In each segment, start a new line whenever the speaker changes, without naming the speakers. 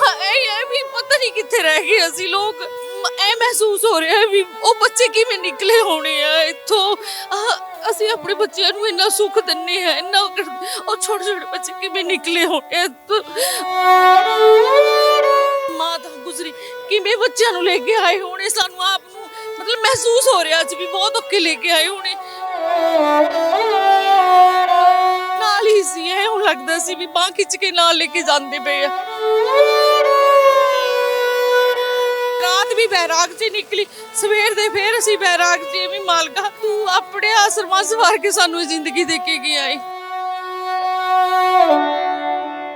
ਮਹਾ ਇਹ ਵੀ ਪਤਾ ਨਹੀਂ ਕਿੱਥੇ ਰਹਿ ਗਏ ਅਸੀਂ ਲੋਕ। ਮ- ਇਹ ਮਹਿਸੂਸ ਹੋ ਰਿਹਾ ਵੀ ਉਹ ਬੱਚੇ ਕਿਵੇਂ ਨਿਕਲੇ ਹੋਣੇ ਆ ਇੱਥੋਂ। ਅਸੀਂ ਆਪਣੇ ਬੱਚਿਆਂ ਨੂੰ ਇੰਨਾ ਸੁੱਖ ਦਿੰਨੇ ਆ ਇੰਨਾ ਉਹ ਛੋਟੇ ਛੋਟੇ ਬੱਚੇ ਕਿਵੇਂ ਨਿਕਲੇ ਹੋਣੇ ਆ ਮਾਂ ਤਾਂ ਗੁਜ਼ਰੀ, ਕਿਵੇਂ ਬੱਚਿਆਂ ਨੂੰ ਲੈ ਕੇ ਆਏ ਹੋਣੇ ਸਾਨੂੰ ਆਪ ਨੂੰ? ਮਤਲਬ ਮਹਿਸੂਸ ਹੋ ਰਿਹਾ ਅੱਜ ਵੀ ਬਹੁਤ ਔਖੇ ਲੈ ਕੇ ਆਏ ਹੋਣੇ। ਨਾਲ ਹੀ ਸੀ, ਇਹ ਹੁਣ ਲੱਗਦਾ ਸੀ ਵੀ ਬਾਹ ਖਿੱਚ ਕੇ ਨਾਲ ਲੈ ਕੇ ਜਾਂਦੇ ਪਏ ਆ। ਰਾਤ ਵੀ ਬੈਰਾਗ 'ਚ ਨਿਕਲੀ। ਸਵੇਰ ਦੇ ਫੇਰ ਅਸੀਂ ਬੈਰਾਗ 'ਚ ਵੀ ਮਾਲਕਾ ਤੂੰ ਆਪਣੇ ਆਸਰਮਾਂ ਸਵਾਰ ਕੇ ਸਾਨੂੰ ਜ਼ਿੰਦਗੀ ਦੇ ਕੇ ਗਿਆ ਏ।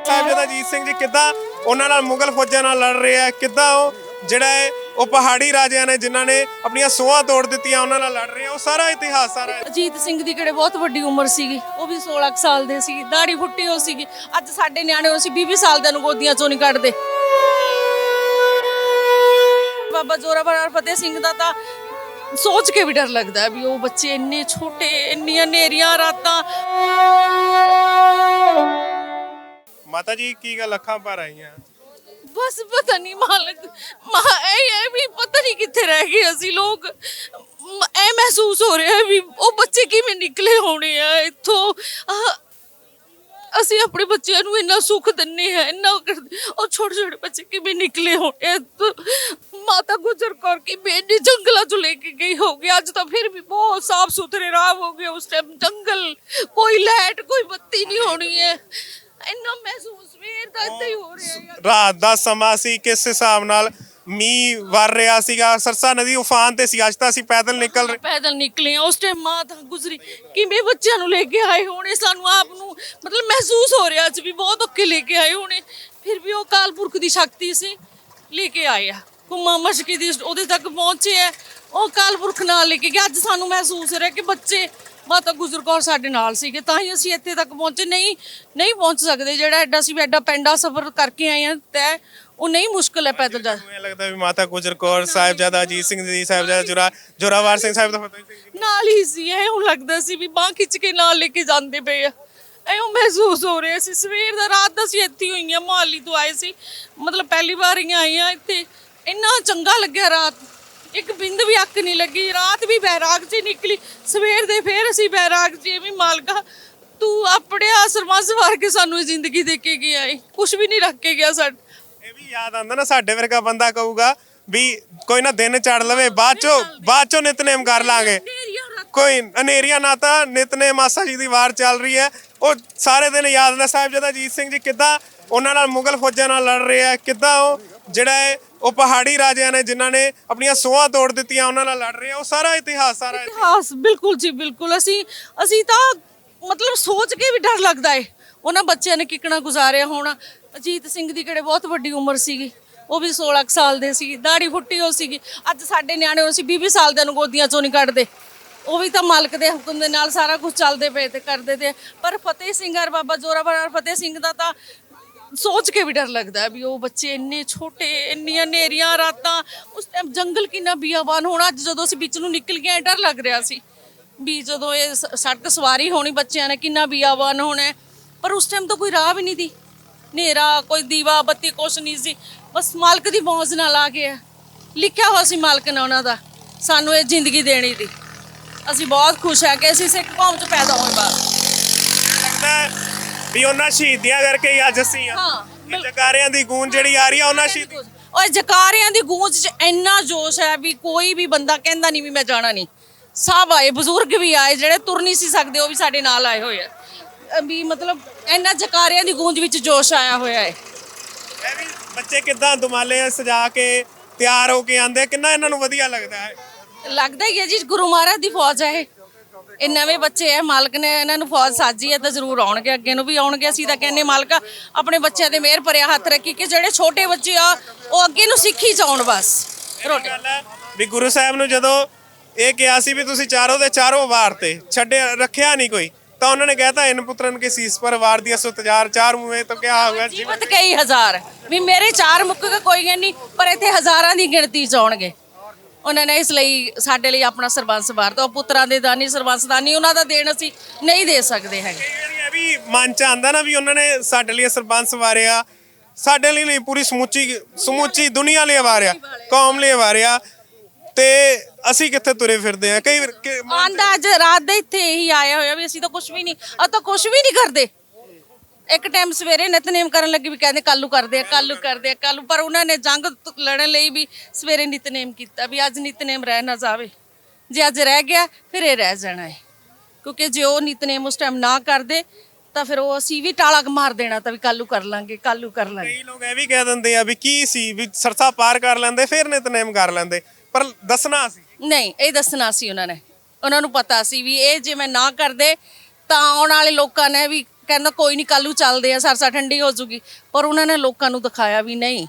ਸਾਹਿਬਜ਼ਾਦਾ ਅਜੀਤ ਸਿੰਘ ਜੀ ਕਿੱਦਾਂ ਉਹਨਾਂ ਨਾਲ ਮੁਗਲ ਫੌਜਾਂ ਨਾਲ ਲੜ ਰਹੇ ਆ? ਕਿੱਦਾਂ ਉਹ ਜਿਹੜਾ ਹੈ ਉਹ ਪਹਾੜੀ ਰਾਜਿਆਂ ਨੇ ਜਿਨ੍ਹਾਂ ਨੇ ਆਪਣੀਆਂ ਸੋਹਾਂ ਤੋੜ ਦਿੱਤੀਆਂ ਉਹਨਾਂ ਨਾਲ ਲੜ ਰਹੇ ਆ? ਉਹ ਸਾਰਾ ਇਤਿਹਾਸ ਸਾਰਾ
ਅਜੀਤ ਸਿੰਘ ਦੀ ਕਿਹੜੇ ਬਹੁਤ ਵੱਡੀ ਉਮਰ ਸੀਗੀ। ਉਹ ਵੀ 16 ਕੁ ਸਾਲ ਦੇ ਸੀ ਦਾੜੀ ਫੁੱਟੀ ਹੋ ਸੀਗੀ। ਅੱਜ ਸਾਡੇ ਨਿਆਣੇ ਹੋ ਸੀ 20 20 ਸਾਲ ਦੇ ਨੂੰ ਗੋਦੀਆਂ ਚੋਂ ਨਹੀਂ ਕੱਢਦੇ। ਬਾਬਾ ਜ਼ੋਰਾਵਰ ਔਰ ਫਤਿਹ ਸਿੰਘ ਦਾ ਤਾਂ ਸੋਚ ਕੇ ਵੀ ਡਰ ਲੱਗਦਾ ਹੈ ਵੀ ਉਹ ਬੱਚੇ ਇੰਨੇ ਛੋਟੇ ਇੰਨੀਆਂ ਨੇਰੀਆਂ ਰਾਤਾਂ।
ਮਾਤਾ ਜੀ ਕੀ ਗੱਲ ਅੱਖਾਂ ਭਰ ਆਈਆਂ?
ਬਸ ਪਤਾ ਨਹੀਂ ਮਾਲਕ ਮਹਾ ਇਹ ਹੈ ਵੀ ਪਤਾ ਨਹੀਂ ਕਿੱਥੇ ਰਹਿ ਗਏ ਅਸੀਂ ਲੋਕ। ਮ- ਇਹ ਮਹਿਸੂਸ ਹੋ ਰਿਹਾ ਵੀ ਉਹ ਬੱਚੇ ਕਿਵੇਂ ਨਿਕਲੇ ਹੋਣੇ ਆ ਇੱਥੋਂ। ਆਹ, ਅਸੀਂ ਆਪਣੇ ਬੱਚਿਆਂ ਨੂੰ ਇੰਨਾ ਸੁੱਖ ਦਿੰਨੇ ਆ ਇੰਨਾ ਉਹ ਕਰ- ਉਹ ਛੋਟੇ ਛੋਟੇ ਬੱਚੇ ਕਿਵੇਂ ਨਿਕਲੇ ਹੋਣੇ ਆ? ਇੱਥੋਂ। ਮਾਤਾ ਗੁਜਰ ਕੌਰ ਕੀ ਬੇਟੀ ਜੰਗਲਾਂ ਚ ਲੈ ਕੇ ਗਈ ਹੋਗੀ ਅੱਜ ਤਾਂ ਫਿਰ ਵੀ ਬਹੁਤ ਸਾਫ਼ ਸੁਥਰੇ ਰਾਹ ਹੋ ਗਏ ਉਸ ਟਾਈਮ ਜੰਗਲ, ਕੋਈ ਲਾਈਟ, ਕੋਈ ਬੱਤੀ ਨਹੀਂ ਹੋਣੀ ਹੈ। ਇੰਨਾ ਮਹਿਸੂਸ ਸਵੇਰ ਦਾ ਏਦਾਂ ਹੀ ਹੋ ਰਿਹਾ ਹੈ।
ਰਾਤ ਦਾ ਸਮਾਂ ਸੀ, ਕਿਸ ਹਿਸਾਬ ਨਾਲ ਮੀਂਹ ਵਰ ਰਿਹਾ ਸੀਗਾ, ਸਰਸਾ ਨਦੀ ਉਫਾਨ ਤੇ ਸੀ, ਅੱਜ ਤਾਂ ਅਸੀਂ ਪੈਦਲ ਨਿਕਲ ਰਹੇ
ਪੈਦਲ ਨਿਕਲੇ ਆ ਉਸ ਟਾਈਮ ਮਾਂ ਤਾਂ ਗੁਜ਼ਰੀ। ਕਿਵੇਂ ਬੱਚਿਆਂ ਨੂੰ ਲੈ ਕੇ ਆਏ ਹੋਣੇ, ਸਾਨੂੰ ਆਪ ਨੂੰ ਮਤਲਬ ਮਹਿਸੂਸ ਹੋ ਰਿਹਾ ਸੀ ਵੀ ਬਹੁਤ ਔਖੇ ਲੈ ਕੇ ਆਏ ਹੋਣੇ। ਫਿਰ ਵੀ ਉਹ ਕਾਲਪੁਰਖ ਦੀ ਸ਼ਕਤੀ ਸੀ, ਲੈ ਕੇ ਆਏ ਆ। ਕੁਮਾ ਮਸ਼ਕੀ ਦੀ ਉਹਦੇ ਤੱਕ ਪਹੁੰਚੇ ਆ। ਉਹ ਕਾਲਪੁਰਖ ਨਾਲ ਲੈ ਕੇ ਗਿਆ ਅੱਜ ਸਾਨੂੰ ਮਹਿਸੂਸ ਹੋ ਰਿਹਾ ਕਿ ਬੱਚੇ ਮਾਤਾ ਗੁਜਰ ਕੌਰ ਸਾਡੇ ਨਾਲ ਸੀਗੇ। ਤਾਂ ਹੀ ਅਸੀਂ ਇੱਥੇ ਤੱਕ ਪਹੁੰਚੇ। ਨਹੀਂ ਨਹੀਂ ਪਹੁੰਚ ਸਕਦੇ ਜਿਹੜਾ ਐਡਾ ਅਸੀਂ ਐਡਾ ਪੈਂਡਾ ਸਫ਼ਰ ਕਰਕੇ ਆਏ ਆ। ਤੈ ਉਹ ਨਹੀਂ ਮੁਸ਼ਕਲ ਹੈ ਪੈਦਲ ਜਾ
ਮੈਨੂੰ ਲੱਗਦਾ ਵੀ ਮਾਤਾ ਗੁਜਰ ਕੌਰ ਸਾਹਿਬਜ਼ਾਦਾ ਅਜੀਤ ਸਿੰਘ ਜੀ ਸਾਹਿਬਜ਼ਾਦਾ ਜੁਰਾ ਜੋਰਾਵਰ ਸਿੰਘ ਸਾਹਿਬ ਦਾ ਫਤਿਹ ਸਿੰਘ ਜੀ।
ਨਾਲ ਹੀ ਸੀ ਇਹ ਹੁਣ ਲੱਗਦਾ ਸੀ ਵੀ ਬਾਹ ਖਿੱਚ ਕੇ ਨਾਲ ਲੈ ਕੇ ਜਾਂਦੇ ਪਏ ਆ। ਐਉਂ ਮਹਿਸੂਸ ਹੋ ਰਿਹਾ ਸੀ ਸਵੇਰ ਦਾ ਰਾਤ ਦਾ ਅਸੀਂ ਇੱਥੇ ਹੀ ਹੋਈਆਂ ਮੁਹਾਲੀ ਤੋਂ ਆਏ ਸੀ। ਮਤਲਬ ਪਹਿਲੀ ਵਾਰ ਹੀ ਆਏ ਆ ਇੱਥੇ। ਇੰਨਾ ਚੰਗਾ ਲੱਗਿਆ ਰਾਤ। ਇੱਕ ਬਿੰਦ ਵੀ ਅੱਖ ਨਹੀਂ ਲੱਗੀ ਰਾਤ ਵੀ ਬੈਰਾਗ 'ਚ ਹੀ ਨਿਕਲੀ। ਸਵੇਰ ਦੇ ਫੇਰ ਅਸੀਂ ਬੈਰਾਗ 'ਚ ਹੀ ਵੀ ਮਾਲਕਾ ਤੂੰ ਆਪਣੇ ਆਸਰਮਾਂ ਸਵਾਰ ਕੇ ਸਾਨੂੰ ਇਹ ਜ਼ਿੰਦਗੀ ਦੇ ਕੇ ਗਿਆ ਏ। ਕੁਝ ਵੀ ਨਹੀਂ ਰੱਖ ਕੇ ਗਿਆ ਸਾਡੇ
ਇਹ ਵੀ ਯਾਦ ਆਉਂਦਾ ਨਾ ਸਾਡੇ ਵਰਗਾ ਬੰਦਾ ਕਹੂਗਾ ਵੀ ਕੋਈ ਨਾ ਦਿਨ ਚੜ ਲਵੇ ਬਾਅਦ ਚੋਂ ਬਾਅਦ ਚੋਂ ਨਿਤਨੇਮ ਕਰ ਲਾਂਗੇ। ਕੋਈ ਹਨੇਰੀਆਂ ਨਾ ਤਾਂ ਨਿਤਨੇਮ ਆਸਾ ਜੀ ਦੀ ਵਾਰ ਚੱਲ ਰਹੀ ਹੈ। ਉਹ ਸਾਰੇ ਦਿਨ ਯਾਦ ਆਉਂਦਾ ਸਾਹਿਬਜ਼ਾਦਾ ਅਜੀਤ ਸਿੰਘ ਜੀ ਕਿੱਦਾਂ ਉਹਨਾਂ ਨਾਲ ਮੁਗਲ ਫੌਜਾਂ ਨਾਲ ਲੜ ਰਹੇ ਆ ਕਿੱਦਾਂ ਉਹ ਜਿਹੜਾ ਹੈ ਉਹ ਪਹਾੜੀ ਰਾਜਿਆਂ ਨੇ ਜਿਨ੍ਹਾਂ ਨੇ ਆਪਣੀਆਂ ਸੋਹਾਂ ਤੋੜ ਦਿੱਤੀਆਂ ਉਹਨਾਂ ਨਾਲ ਲੜ ਰਹੇ ਆ। ਉਹ ਸਾਰਾ ਇਤਿਹਾਸ ਸਾਰਾ
ਇਤਿਹਾਸ ਬਿਲਕੁਲ ਜੀ ਬਿਲਕੁਲ। ਅਸੀਂ ਅਸੀਂ ਤਾਂ ਮਤਲਬ ਸੋਚ ਕੇ ਵੀ ਡਰ ਲੱਗਦਾ ਏ। ਉਹਨਾਂ ਬੱਚਿਆਂ ਨੇ ਕਿਕਣਾ ਗੁਜ਼ਾਰਿਆ ਹੋਣਾ। ਅਜੀਤ ਸਿੰਘ ਦੀ ਕਿਹੜੇ ਬਹੁਤ ਵੱਡੀ ਉਮਰ ਸੀਗੀ, ਉਹ ਵੀ 16 ਕੁ ਸਾਲ ਦੇ ਸੀ ਦਾੜੀ ਫੁੱਟੀ ਹੋ ਸੀਗੀ, ਅੱਜ ਸਾਡੇ ਨਿਆਣੇ ਉਹ ਸੀ 20 20 ਸਾਲ ਦੇ ਨੂੰ ਗੋਦੀਆਂ ਚੋਂ ਨਹੀਂ ਕੱਢਦੇ, ਉਹ ਵੀ ਤਾਂ ਮਾਲਕ ਦੇ ਹੁਕਮ ਦੇ ਨਾਲ ਸਾਰਾ ਕੁਝ ਚੱਲਦੇ ਪਏ ਤੇ ਕਰਦੇ ਤੇ ਪਰ ਫਤਿਹ ਸਿੰਘ ਔਰ ਬਾਬਾ ਜ਼ੋਰਾਵਰ ਫਤਿਹ ਸਿੰਘ ਦਾ ਤਾਂ ਸੋਚ ਕੇ ਵੀ ਡਰ ਲੱਗਦਾ ਵੀ ਉਹ ਬੱਚੇ ਇੰਨੇ ਛੋਟੇ, ਇੰਨੀਆਂ ਨੇਰੀਆਂ ਰਾਤਾਂ, ਉਸ ਟਾਈਮ ਜੰਗਲ ਕਿੰਨਾ ਬੀਆਬਾਨ ਹੋਣਾ, ਅੱਜ ਜਦੋਂ ਅਸੀਂ ਵਿੱਚ ਨੂੰ ਨਿਕਲ ਗਏ ਡਰ ਲੱਗ ਰਿਹਾ ਸੀ ਵੀ ਜਦੋਂ ਇਹ ਸ- ਸੜਕ ਸਵਾਰੀ ਹੋਣੀ ਬੱਚਿਆਂ ਨੇ ਕਿੰਨਾ ਬੀਆਬਾਨ ਹੋਣਾ ਪਰ ਉਸ ਟਾਈਮ ਤਾਂ ਕੋਈ ਰਾਹ ਵੀ ਨਹੀਂ ਦੀ। ਨੇਰਾ ਕੋਈ ਦੀਵਾ ਬੱਤੀ ਕੁਛ ਨਹੀਂ ਸੀ। ਬਸ ਮਾਲਕ ਦੀ ਮੌਜ ਨਾਲ ਆ ਗਿਆ ਲਿਖਿਆ ਹੋਇਆ ਸੀ ਮਾਲਕ ਨੇ ਉਹਨਾਂ ਦਾ ਸਾਨੂੰ ਇਹ ਜ਼ਿੰਦਗੀ ਦੇਣੀ ਦੀ। ਅਸੀਂ ਬਹੁਤ ਖੁਸ਼ ਹਾਂ ਕਿ ਅਸੀਂ ਸਿੱਖ ਕੌਮ ਚ ਪੈਦਾ ਹੋਏ ਬਾਅਦ
ਲੱਗਦਾ ਵੀ ਉਹਨਾਂ ਸ਼ਹੀਦੀਆਂ ਕਰਕੇ ਹੀ ਅੱਜ ਅਸੀਂ ਆ।
ਹਾਂ,
ਇਹ ਜਕਾਰਿਆਂ ਦੀ ਗੂੰਜ ਜਿਹੜੀ ਆ ਰਹੀ ਆ ਉਹਨਾਂ ਸ਼ਹੀਦ
ਓਏ ਜਕਾਰਿਆਂ ਦੀ ਗੂੰਜ 'ਚ ਇੰਨਾ ਜੋਸ਼ ਹੈ ਵੀ ਕੋਈ ਵੀ ਬੰਦਾ ਕਹਿੰਦਾ ਨਹੀਂ ਵੀ ਮੈਂ ਜਾਣਾ ਨਹੀਂ। ਸਭ ਆਏ ਬਜ਼ੁਰਗ ਵੀ ਆਏ ਜਿਹੜੇ ਤੁਰ ਨਹੀਂ ਸੀ ਸਕਦੇ ਉਹ ਵੀ ਸਾਡੇ ਨਾਲ ਆਏ ਹੋਏ ਆ। ਵੀ ਮਤਲਬ ਇੰਨਾ ਜਕਾਰਿਆਂ ਦੀ ਗੂੰਜ ਵਿੱਚ ਜੋਸ਼ ਆਇਆ ਹੋਇਆ ਹੈ।
ਇਹ ਵੀ ਬੱਚੇ ਕਿੱਦਾਂ ਦੁਮਾਲੇ ਸਜਾ ਕੇ ਤਿਆਰ ਹੋ ਕੇ ਆਂਦੇ ਕਿੰਨਾ ਇਹਨਾਂ ਨੂੰ ਵਧੀਆ ਲੱਗਦਾ ਹੈ?
ਲੱਗਦਾ ਹੀ ਹੈ ਜੀ ਗੁਰੂ ਮਹਾਰਾਜ ਦੀ ਫੌਜ ਹੈ ਇਹ। ਇਹ ਨਵੇਂ ਬੱਚੇ ਹੈ ਮਾਲਕ ਨੇ ਇਹਨਾਂ ਨੂੰ ਫੌਜ ਸਾਜੀ ਹੈ ਤਾਂ ਜ਼ਰੂਰ ਆਉਣਗੇ ਅੱਗੇ ਨੂੰ ਵੀ ਆਉਣਗੇ। ਅਸੀਂ ਤਾਂ ਕਹਿੰਨੇ ਮਾਲਕਾ ਆਪਣੇ ਬੱਚਿਆਂ ਦੇ ਮਿਹਰ ਭਰਿਆ ਹੱਥ ਰੱਖੀ ਕਿ ਜਿਹੜੇ ਛੋਟੇ ਬੱਚੇ ਆ ਉਹ ਅੱਗੇ ਨੂੰ ਸਿੱਖੀ ਜਾਉਣ ਬਸ। ਰੋਟੀ
ਵੀ ਗੁਰੂ ਸਾਹਿਬ ਨੂੰ ਜਦੋਂ ਇਹ ਕਿਹਾ ਸੀ ਵੀ ਤੁਸੀਂ ਚਾਰੋਂ ਦੇ ਚਾਰੋਂ ਵਾਰ ਤੇ ਛੱਡਿਆ ਰੱਖਿਆ ਨਹੀਂ ਕੋਈ ਤਾਂ ਉਹਨਾਂ ਨੇ ਕਹਿਤਾ ਇਨ ਪੁੱਤਰਨ ਕੇ ਸੀਸ ਪਰ ਵਾਰ ਦਿਆ ਸੋ ਤਜਾਰ ਚਾਰ ਮੂਹੇ ਤਾਂ ਕਿਆ ਹੋਗਾ
ਜੀਵਤ ਕਈ ਹਜ਼ਾਰ। ਵੀ ਮੇਰੇ ਚਾਰ ਮੁੱਕ ਕੇ ਕੋਈ ਨਹੀਂ ਪਰ ਇੱਥੇ ਹਜ਼ਾਰਾਂ ਦੀ ਗਿਣਤੀ ਚ ਆਉਣਗੇ। ਉਹਨਾਂ ਨੇ ਇਸ ਲਈ ਸਾਡੇ ਲਈ ਆਪਣਾ ਸਰਬੰਸ ਵਾਰਤਾ ਉਹ ਪੁੱਤਰਾਂ ਦੇ ਦਾਨੀ ਸਰਬੰਸ ਦਾਨੀ ਉਹਨਾਂ ਦਾ ਦੇਣ ਅਸੀਂ ਨਹੀਂ ਦੇ ਸਕਦੇ ਹੈਗੇ।
ਇਹ ਵੀ ਮਨ ਚ ਆਂਦਾ ਨਾ ਵੀ ਉਹਨਾਂ ਨੇ ਸਾਡੇ ਲਈ ਸਰਪੰਚ ਵਾਰਿਆ ਸਾਡੇ ਲਈ ਨਹੀਂ ਪੂਰੀ ਸਮੁੱਚੀ ਸਮੁੱਚੀ ਦੁਨੀਆ ਲਈ ਵਾਰਿਆ ਕੌਮ ਲਈ ਵਾਰਿਆ। ਤੇ ਅਸੀਂ ਕਿੱਥੇ ਤੁਰੇ ਫਿਰਦੇ ਆ ਕਈ ਵਾਰ ਕਿ-
ਆਂਦਾ ਅੱਜ ਰਾਤ ਦੇ ਇੱਥੇ ਇਹੀ ਆਇਆ ਹੋਇਆ ਵੀ ਅਸੀਂ ਤਾਂ ਕੁਝ ਵੀ ਨਹੀਂ ਆ ਤਾਂ ਕੁਝ ਵੀ ਨਹੀਂ ਕਰਦੇ। ਇੱਕ ਟਾਈਮ ਸਵੇਰੇ ਨਿਤਨੇਮ ਕਰਨ ਲੱਗੇ ਵੀ ਕਹਿੰਦੇ ਕੱਲੂ ਕਰਦੇ ਆ ਕੱਲੂ ਕਰਦੇ ਆ ਕੱਲੂ ਪਰ ਉਹਨਾਂ ਨੇ ਜੰਗ ਤ- ਲੜਨ ਲਈ ਵੀ ਸਵੇਰੇ ਨਿਤਨੇਮ ਕੀਤਾ ਵੀ ਅੱਜ ਨਿਤਨੇਮ ਰਹਿ ਨਾ ਜਾਵੇ। ਜੇ ਅੱਜ ਰਹਿ ਗਿਆ ਫਿਰ ਇਹ ਰਹਿ ਜਾਣਾ ਹੈ। ਕਿਉਂਕਿ ਜੇ ਉਹ ਨਿਤਨੇਮ ਉਸ ਟਾਈਮ ਨਾ ਕਰਦੇ ਤਾਂ ਫਿਰ ਉਹ ਅਸੀਂ ਵੀ ਟਾਲਾ ਮਾਰ ਦੇਣਾ ਤਾਂ ਵੀ ਕੱਲੂ ਕਰ ਲਾਂਗੇ ਕੱਲੂ ਕਰ ਲਾਂਗੇ।
ਕਈ ਲੋਕ ਇਹ ਵੀ ਕਹਿ ਦਿੰਦੇ ਆ ਵੀ ਕੀ ਸੀ ਵੀ ਸਰਸਾ ਪਾਰ ਕਰ ਲੈਂਦੇ ਫਿਰ ਨਿਤਨੇਮ ਕਰ ਲੈਂਦੇ। ਪਰ ਦੱਸਣਾ ਸੀ।
ਨਹੀਂ ਇਹ ਦੱਸਣਾ ਸੀ ਉਹਨਾਂ ਨੇ। ਉਹਨਾਂ ਨੂੰ ਪਤਾ ਸੀ ਵੀ ਇਹ ਜੇ ਮੈਂ ਨਾ ਕਰਦੇ ਤਾਂ ਆਉਣ ਵਾਲੇ ਲੋਕਾਂ ਨੇ ਵੀ ਕਹਿੰਦਾ ਕੋਈ ਨਹੀਂ ਕੱਲੂ ਚੱਲਦੇ ਆ ਸਰਸਾ ਠੰਡੀ ਹੋ ਜੂਗੀ। ਪਰ ਉਹਨਾਂ ਨੇ ਲੋਕਾਂ ਨੂੰ ਦਿਖਾਇਆ ਵੀ ਨਹੀਂ।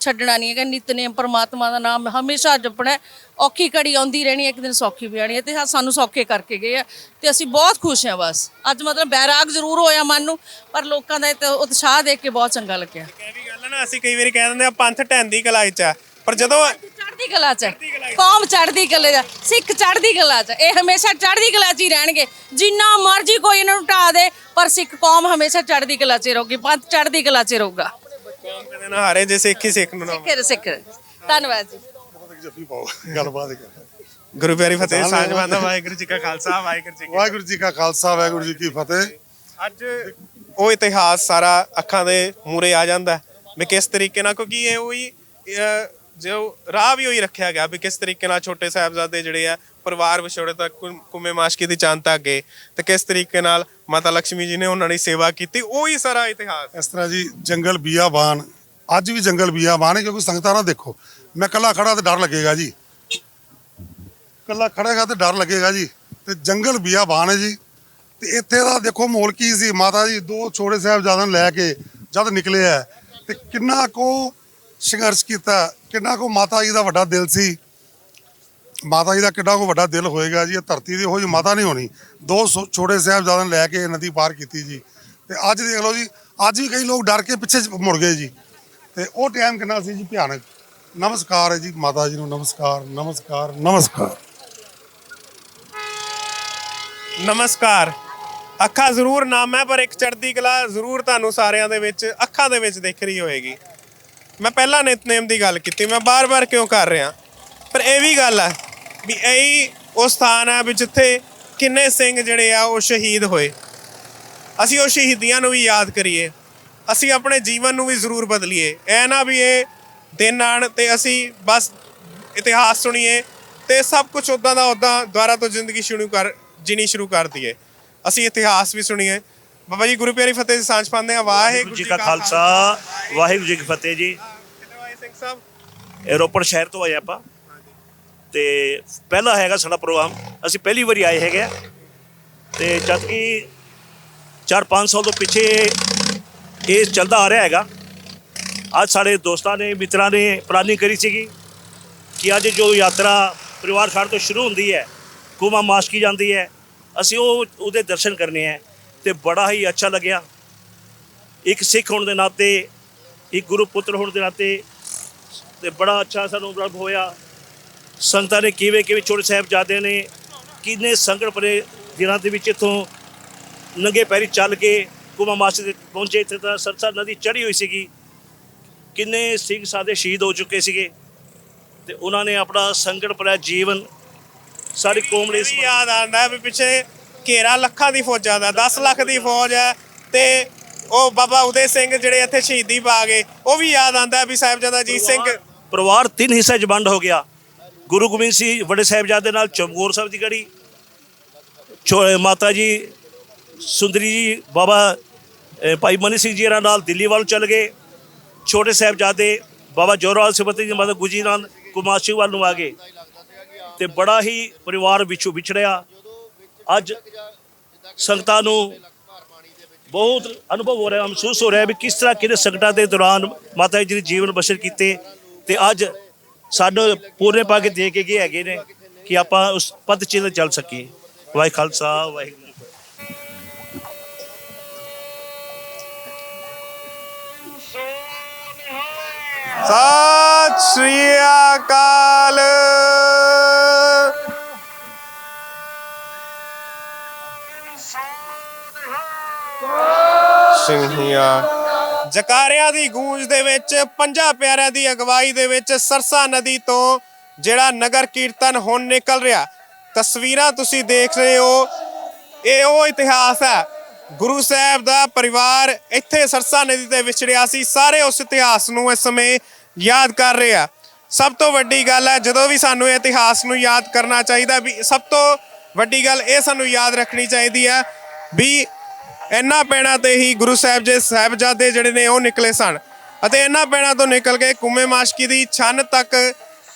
ਛੱਡਣਾ ਨਹੀਂ ਹੈਗਾ ਨਿਤਨੇਮ ਪਰਮਾਤਮਾ ਦਾ ਨਾਮ ਹਮੇਸ਼ਾ ਜਪਣਾ। ਔਖੀ ਘੜੀ ਆਉਂਦੀ ਰਹਿਣੀ ਹੈ, ਇੱਕ ਦਿਨ ਸੌਖੀ ਵੀ ਆਣੀ ਹੈ ਤੇ ਸਾਨੂੰ ਸੌਖੇ ਕਰਕੇ ਗਏ ਆ ਤੇ ਅਸੀਂ ਬਹੁਤ ਖੁਸ਼ ਹਾਂ ਬਸ। ਅੱਜ ਮਤਲਬ ਬੈਰਾਗ ਜ਼ਰੂਰ ਹੋਇਆ ਮਨ ਨੂੰ ਪਰ ਲੋਕਾਂ ਦਾ ਉਤਸ਼ਾਹ ਦੇਖ ਕੇ ਬਹੁਤ ਚੰਗਾ ਲੱਗਿਆ।
ਇਹ ਵੀ ਗੱਲ ਹੈ ਨਾ ਅਸੀਂ ਕਈ ਵਾਰੀ ਕਹਿ ਦਿੰਦੇ ਆ ਪੰਥ ਢੈਂਦੀ ਕਲਾਈ ਚ ਪਰ ਜਦੋਂ
ਚੜ੍ਹਦੀ ਕਲਾ ਚ। ਕੌਮ ਚੜ੍ਹਦੀ ਕਲਾ ਚ ਸਿੱਖ ਚੜ੍ਹਦੀ ਕਲਾ ਚ। ਇਹ ਹਮੇਸ਼ਾ ਚੜ੍ਹਦੀ ਕਲਾ ਚ ਹੀ ਰਹਿਣਗੇ। ਜਿੰਨਾ ਮਰਜ਼ੀ ਕੋਈ ਇਹਨਾਂ ਨੂੰ ਢਾ ਦੇ ਪਰ ਸਿੱਖ ਕੌਮ ਹਮੇਸ਼ਾ ਚੜ੍ਹਦੀ ਕਲਾ ਚ ਹੀ ਰਹੂਗੀ ਪੰਥ ਚੜ੍ਹਦੀ ਕਲਾ ਚ ਹੀ ਰਹੂਗਾ।
ਕੌਮ ਕਦੇ ਨਾ ਹਾਰੇ ਜੇ ਸਿੱਖ ਹੀ ਸਿੱਖ ਨੂੰ ਨਾ
ਸਿੱਖ ਸਿੱਖ। ਧੰਨਵਾਦ ਜੀ।
ਜੱਫੀ ਪਾਓ ਗੱਲਬਾਤ ਕਰ।
ਗੁਰੂ ਪਿਆਰੀ ਫਤਿਹ ਸਾਂਝ ਬੰਦਾ ਵਾਹਿਗੁਰੂ ਜੀ ਕਾ ਖਾਲਸਾ ਵਾਹਿਗੁਰੂ ਜੀ ਕੀ
ਵਾਹਿਗੁਰੂ ਜੀ ਕਾ ਖਾਲਸਾ ਵਾਹਿਗੁਰੂ ਜੀ ਕੀ ਫਤਿਹ।
ਅੱਜ ਉਹ ਇਤਿਹਾਸ ਸਾਰਾ ਅੱਖਾਂ ਦੇ ਮੂਰੇ ਆ ਜਾਂਦਾ ਵੀ ਕਿਸ ਤਰੀਕੇ ਨਾਲ ਕਿਉਂਕਿ ਇਹ ਉਹੀ ਜੋ ਰਾਹ ਵੀ ਉਹੀ ਰੱਖਿਆ ਗਿਆ ਵੀ ਕਿਸ ਤਰੀਕੇ ਨਾਲ ਛੋਟੇ ਸਾਹਿਬਜ਼ਾਦੇ ਜਿਹੜੇ ਆ ਪਰਿਵਾਰ ਵਿਛੋੜੇ ਤੱਕ ਕੁੰਮੇ ਮਾਸ਼ਕੀ ਦੀ ਚੰਦ ਤੱਕ ਗਏ ਤੇ ਕਿਸ ਤਰੀਕੇ ਨਾਲ ਮਾਤਾ ਲక్ష్ਮੀ ਜੀ ਨੇ ਉਹਨਾਂ ਦੀ ਸੇਵਾ ਕੀਤੀ, ਉਹੀ ਸਾਰਾ ਇਤਿਹਾਸ।
ਇਸ ਤਰ੍ਹਾਂ ਜੀ ਜੰਗਲ ਬੀਆਬਾਨ ਅੱਜ ਵੀ ਜੰਗਲ ਬੀਆਬਾਨ ਹੈ ਕਿਉਂਕਿ ਸੰਗਤਾਂ ਨਾਲ ਦੇਖੋ, ਮੈਂ ਕੱਲਾ ਖੜਾ ਤੇ ਡਰ ਲੱਗੇਗਾ ਜੀ। ਕੱਲਾ ਖੜੇਗਾ ਤੇ ਡਰ ਲੱਗੇਗਾ ਜੀ, ਤੇ ਜੰਗਲ ਬੀਆਬਾਨ ਹੈ ਜੀ। ਤੇ ਇੱਥੇ ਦਾ ਦੇਖੋ ਮਾਹੌਲ ਕੀ ਸੀ, ਮਾਤਾ ਜੀ ਦੋ ਛੋੜੇ ਸਾਹਿਬਜ਼ਾਦਿਆਂ ਨੂੰ ਲੈ ਕੇ ਜਦ ਨਿਕਲੇ ਆ, ਤੇ ਕਿੰਨਾ ਕੋ ਸੰਘਰਸ਼ ਕੀਤਾ, ਕਿੰਨਾ ਕੋ ਮਾਤਾ ਜੀ ਦਾ ਵੱਡਾ ਦਿਲ ਸੀ। ਮਾਤਾ ਜੀ ਦਾ ਕਿੰਨਾ ਕੋ ਵੱਡਾ ਦਿਲ ਹੋਏਗਾ ਜੀ, ਇਹ ਧਰਤੀ ਦੀ ਇਹੋ ਜਿਹੀ ਮਾਤਾ ਨਹੀਂ ਹੋਣੀ। ਦੋ ਸੋ- ਛੋਟੇ ਸਾਹਿਬਜ਼ਾਦਿਆਂ ਨੂੰ ਲੈ ਕੇ ਨਦੀ ਪਾਰ ਕੀਤੀ ਜੀ। ਤੇ ਅੱਜ ਦੇਖ ਲਓ ਜੀ, ਅੱਜ ਵੀ ਕਈ ਲੋਕ ਡਰ ਕੇ ਪਿੱਛੇ ਮੁੜ ਗਏ ਜੀ। ਤੇ ਉਹ ਟਾਈਮ ਕਿੰਨਾ ਸੀ ਜੀ ਭਿਆਨਕ। ਨਮਸਕਾਰ ਹੈ ਜੀ ਮਾਤਾ ਜੀ ਨੂੰ, ਨਮਸਕਾਰ ਨਮਸਕਾਰ ਨਮਸਕਾਰ।
ਨਮਸਕਾਰ। ਅੱਖਾਂ ਜ਼ਰੂਰ ਨਾਮ ਹੈ ਪਰ ਇੱਕ ਚੜ੍ਹਦੀ ਕਲਾ ਜ਼ਰੂਰ ਤੁਹਾਨੂੰ ਸਾਰਿਆਂ ਦੇ ਵਿੱਚ, ਅੱਖਾਂ ਦੇ ਵਿੱਚ ਦਿਖ ਰਹੀ ਹੋਏਗੀ। ਮੈਂ ਪਹਿਲਾਂ ਨਿਤਨੇਮ ਦੀ ਗੱਲ ਕੀਤੀ, ਮੈਂ ਬਾਰ-ਬਾਰ ਕਿਉਂ ਕਰ ਰਿਹਾ? ਪਰ ਇਹ ਵੀ ਗੱਲ ਹੈ ਵੀ ਇਹੀ ਉਹ ਸਥਾਨ ਹੈ ਵੀ ਜਿੱਥੇ ਕਿੰਨੇ ਸਿੰਘ ਜਿਹੜੇ ਆ ਉਹ ਸ਼ਹੀਦ ਹੋਏ। ਅਸੀਂ ਉਹ ਸ਼ਹੀਦੀਆਂ ਨੂੰ ਵੀ ਯਾਦ ਕਰੀਏ, ਅਸੀਂ ਆਪਣੇ ਜੀਵਨ ਨੂੰ ਵੀ ਜ਼ਰੂਰ ਬਦਲੀਏ। ਐ ਨਾ ਵੀ ਇਹ ਦਿਨ ਆਣ ਤੇ ਅਸੀਂ ਬਸ ਇਤਿਹਾਸ ਸੁਣੀਏ ਤੇ ਸਭ ਕੁਝ ਉਦਾਂ ਦਾ ਉਦਾਂ ਦੁਆਰਾ ਤੋਂ ਜ਼ਿੰਦਗੀ ਸ਼ੁਰੂ ਕਰ, ਜੀਣੀ ਸ਼ੁਰੂ ਕਰ ਦਈਏ। ਅਸੀਂ ਇਤਿਹਾਸ ਵੀ ਸੁਣੀਏ ਬਾਬਾ ਜੀ ਗੁਰੂ ਪਿਆਰੀ ਫਤਿਹ ਦੀ ਸਾਂਝ ਪਾਉਂਦੇ ਆ
ਵਾਹਿਗੁਰੂ ਜੀ ਕਾ ਖਾਲਸਾ ਵਾਹਿਗੁਰੂ ਜੀ ਕੀ ਫਤਿਹ ਜੀ।
ਕਿਹੜੇ ਆਏ ਸਿੰਘ ਸਾਹਿਬ
ਇਹ ਰੋਪੜ ਸ਼ਹਿਰ ਤੋਂ ਆਏ ਆਪਾਂ। ਤੇ ਪਹਿਲਾ ਹੈਗਾ ਸਾਡਾ ਪ੍ਰੋਗਰਾਮ। ਅਸੀਂ ਪਹਿਲੀ ਵਾਰੀ ਆਏ ਹੈਗੇ ਆ। ਤੇ ਜਦ ਕਿ 4-5 ਸਾਲ ਤੋਂ ਪਿੱਛੇ ਇਹ ਚੱਲਦਾ ਆ ਰਿਹਾ ਹੈਗਾ। ਅੱਜ ਸਾਡੇ ਦੋਸਤਾਂ ਨੇ ਮਿੱਤਰਾਂ ਨੇ ਪਲਾਨਿੰਗ ਕਰੀ ਸੀਗੀ ਕਿ ਅੱਜ ਜੋ ਯਾਤਰਾ ਪਰਿਵਾਰ ਖਾੜ ਤੋਂ ਸ਼ੁਰੂ ਹੁੰਦੀ ਹੈ ਕੁਮਾ ਮਾਸ਼ਕੀ ਜਾਂਦੀ ਹੈ ਅਸੀਂ ਉਹ ਉਹਦੇ ਦਰਸ਼ਨ ਕਰਨੇ ਹੈ। ਤੇ ਬੜਾ ਹੀ ਅੱਛਾ ਲੱਗਿਆ। ਇੱਕ ਸਿੱਖ ਹੋਣ ਦੇ ਨਾਤੇ, ਇੱਕ ਗੁਰੂ ਪੁੱਤਰ ਹੋਣ ਦੇ ਨਾਤੇ ਤੇ ਬੜਾ ਅੱਛਾ ਸਾਨੂੰ ਅਨੁਭਵ ਹੋਇਆ। ਸੰਗਤਾਂ ਨੇ ਕਿਵੇਂ ਕਿਵੇਂ ਛੋਟੇ ਸਾਹਿਬਜ਼ਾਦੇ ਨੇ ਕਿੰਨੇ ਸੰਕਟ ਭਰੇ ਦਿਨਾਂ ਦੇ ਵਿੱਚ ਇਥੋਂ ਨੰਗੇ ਪੈਰੀ ਚੱਲ ਕੇ ਕੁਮਾ ਮਾਸੀ ਦੇ ਪਹੁੰਚੇ। ਇੱਥੇ ਤਾਂ ਸਰਸਾ ਨਦੀ ਚੜੀ ਹੋਈ ਸੀਗੀ। ਕਿੰਨੇ ਸਿੰਘ ਸਾਦੇ ਸ਼ਹੀਦ ਹੋ ਚੁੱਕੇ ਸੀਗੇ ਤੇ ਉਹਨਾਂ ਨੇ ਆਪਣਾ ਸੰਕਟ ਭਰਿਆ ਜੀਵਨ। ਸਾਡੀ ਕੌਮ ਲਈ
ਯਾਦ ਆਉਂਦਾ ਵੀ ਪਿੱਛੇ ਘੇਰਾ ਲੱਖਾਂ ਦੀ ਫੌਜਾਂ ਦਾ 10 ਲੱਖ ਦੀ ਫੌਜ ਹੈ ਤੇ ਉਹ ਬਾਬਾ ਉਦੇ ਸਿੰਘ ਜਿਹੜੇ ਇੱਥੇ ਸ਼ਹੀਦੀ ਪਾ ਗਏ ਉਹ ਵੀ ਯਾਦ ਆਉਂਦਾ ਵੀ ਸਾਹਿਬਜ਼ਾਦਾ ਅਜੀਤ ਸਿੰਘ
ਪਰਿਵਾਰ ਤਿੰਨ ਹਿੱਸੇ 'ਚ ਵੰਡ ਹੋ ਗਿਆ। ਗੁਰੂ ਗੋਬਿੰਦ ਸਿੰਘ ਵੱਡੇ ਸਾਹਿਬਜ਼ਾਦੇ ਨਾਲ ਚਮਕੌਰ ਸਾਹਿਬ ਦੀ ਗੜੀ, ਛੋ- ਮਾਤਾ ਜੀ, ਸੁੰਦਰੀ ਜੀ, ਬਾਬਾ ਭਾਈ ਮਨੀ ਸਿੰਘ ਜੀ ਨਾਲ ਦਿੱਲੀ ਵੱਲ ਚੱਲ ਗਏ। ਛੋਟੇ ਸਾਹਿਬਜ਼ਾਦੇ, ਬਾਬਾ ਜੋਰਾਵਰ ਸਿੰਘ ਜੀ, ਮਾਤਾ ਗੁਜੀ ਨਾਲ ਕੁਮਾਸ਼ੀ ਵੱਲ ਨੂੰ ਆ ਗਏ। ਤੇ ਬੜਾ ਹੀ ਪਰਿਵਾਰ ਵਿਚੋਂ ਵਿਛੜਿਆ। ਅੱਜ ਸੰਗਤਾਂ ਨੂੰ ਬਹੁਤ ਅਨੁਭਵ ਹੋ ਰਿਹਾ, ਮਹਿਸੂਸ ਹੋ ਰਿਹਾ ਵੀ ਕਿਸ ਤਰ੍ਹਾਂ ਕਿਹੜੇ ਸੰਕਟਾਂ ਦੇ ਦੌਰਾਨ ਮਾਤਾ ਜੀ ਨੇ ਜੀਵਨ ਬਸਰ ਕੀਤੇ ਤੇ ਅੱਜ ਸਾਨੂੰ ਪੂਰੇ ਪਾ ਕੇ ਦੇ ਕੇ ਗਏ ਹੈਗੇ ਨੇ ਕਿ ਆਪਾਂ ਉਸ ਪਦ ਚ ਚੱਲ ਸਕੀਏ। ਵਾਹਿ ਖਾਲਸਾ, ਵਾਹਿਗੁਰੂ ਜੀ
ਸਤਿ ਸ਼੍ਰੀ ਅਕਾਲ। ਸਿੰਘੀਆ। ਜਕਾਰਿਆਂ ਦੀ ਗੂੰਜ ਦੇ ਵਿੱਚ, ਪੰਜਾਂ ਪਿਆਰਿਆਂ ਦੀ ਅਗਵਾਈ ਦੇ ਵਿੱਚ ਸਰਸਾ ਨਦੀ ਤੋਂ ਜਿਹੜਾ ਨਗਰ ਕੀਰਤਨ ਹੁਣ ਨਿਕਲ ਰਿਹਾ। ਤਸਵੀਰਾਂ ਤੁਸੀਂ ਦੇਖ ਰਹੇ ਹੋ। ਇਹ ਉਹ ਇਤਿਹਾਸ ਹੈ। ਗੁਰੂ ਸਾਹਿਬ ਦਾ ਪਰਿਵਾਰ ਇੱਥੇ ਸਰਸਾ ਨਦੀ ਤੇ ਵਿਛੜਿਆ ਸੀ। ਸਾਰੇ ਉਸ ਇਤਿਹਾਸ ਨੂੰ ਇਸ ਸਮੇਂ ਯਾਦ ਕਰ ਰਹੇ ਆ। ਸਭ ਤੋਂ ਵੱਡੀ ਗੱਲ ਹੈ, ਜਦੋਂ ਵੀ ਸਾਨੂੰ ਇਹ ਇਤਿਹਾਸ ਨੂੰ ਯਾਦ ਕਰਨਾ ਚਾਹੀਦਾ ਵੀ ਸਭ ਤੋਂ ਵੱਡੀ ਗੱਲ ਇਹ ਸਾਨੂੰ ਯਾਦ ਰੱਖਣੀ ਚਾਹੀਦੀ ਹੈ ਵੀ ਇਹਨਾਂ ਪੈਣਾ ਤੇ ਹੀ ਗੁਰੂ ਸਾਹਿਬ ਜੀ ਸਾਹਿਬਜ਼ਾਦੇ ਜਿਹੜੇ ਨੇ ਉਹ ਨਿਕਲੇ ਸਨ। ਅਤੇ ਇਹਨਾਂ ਪੈਣਾ ਤੋਂ ਨਿਕਲ ਕੇ ਕੁੰਮੇ ਮਾਸ਼ਕੀ ਦੀ ਛੰਨ ਤੱਕ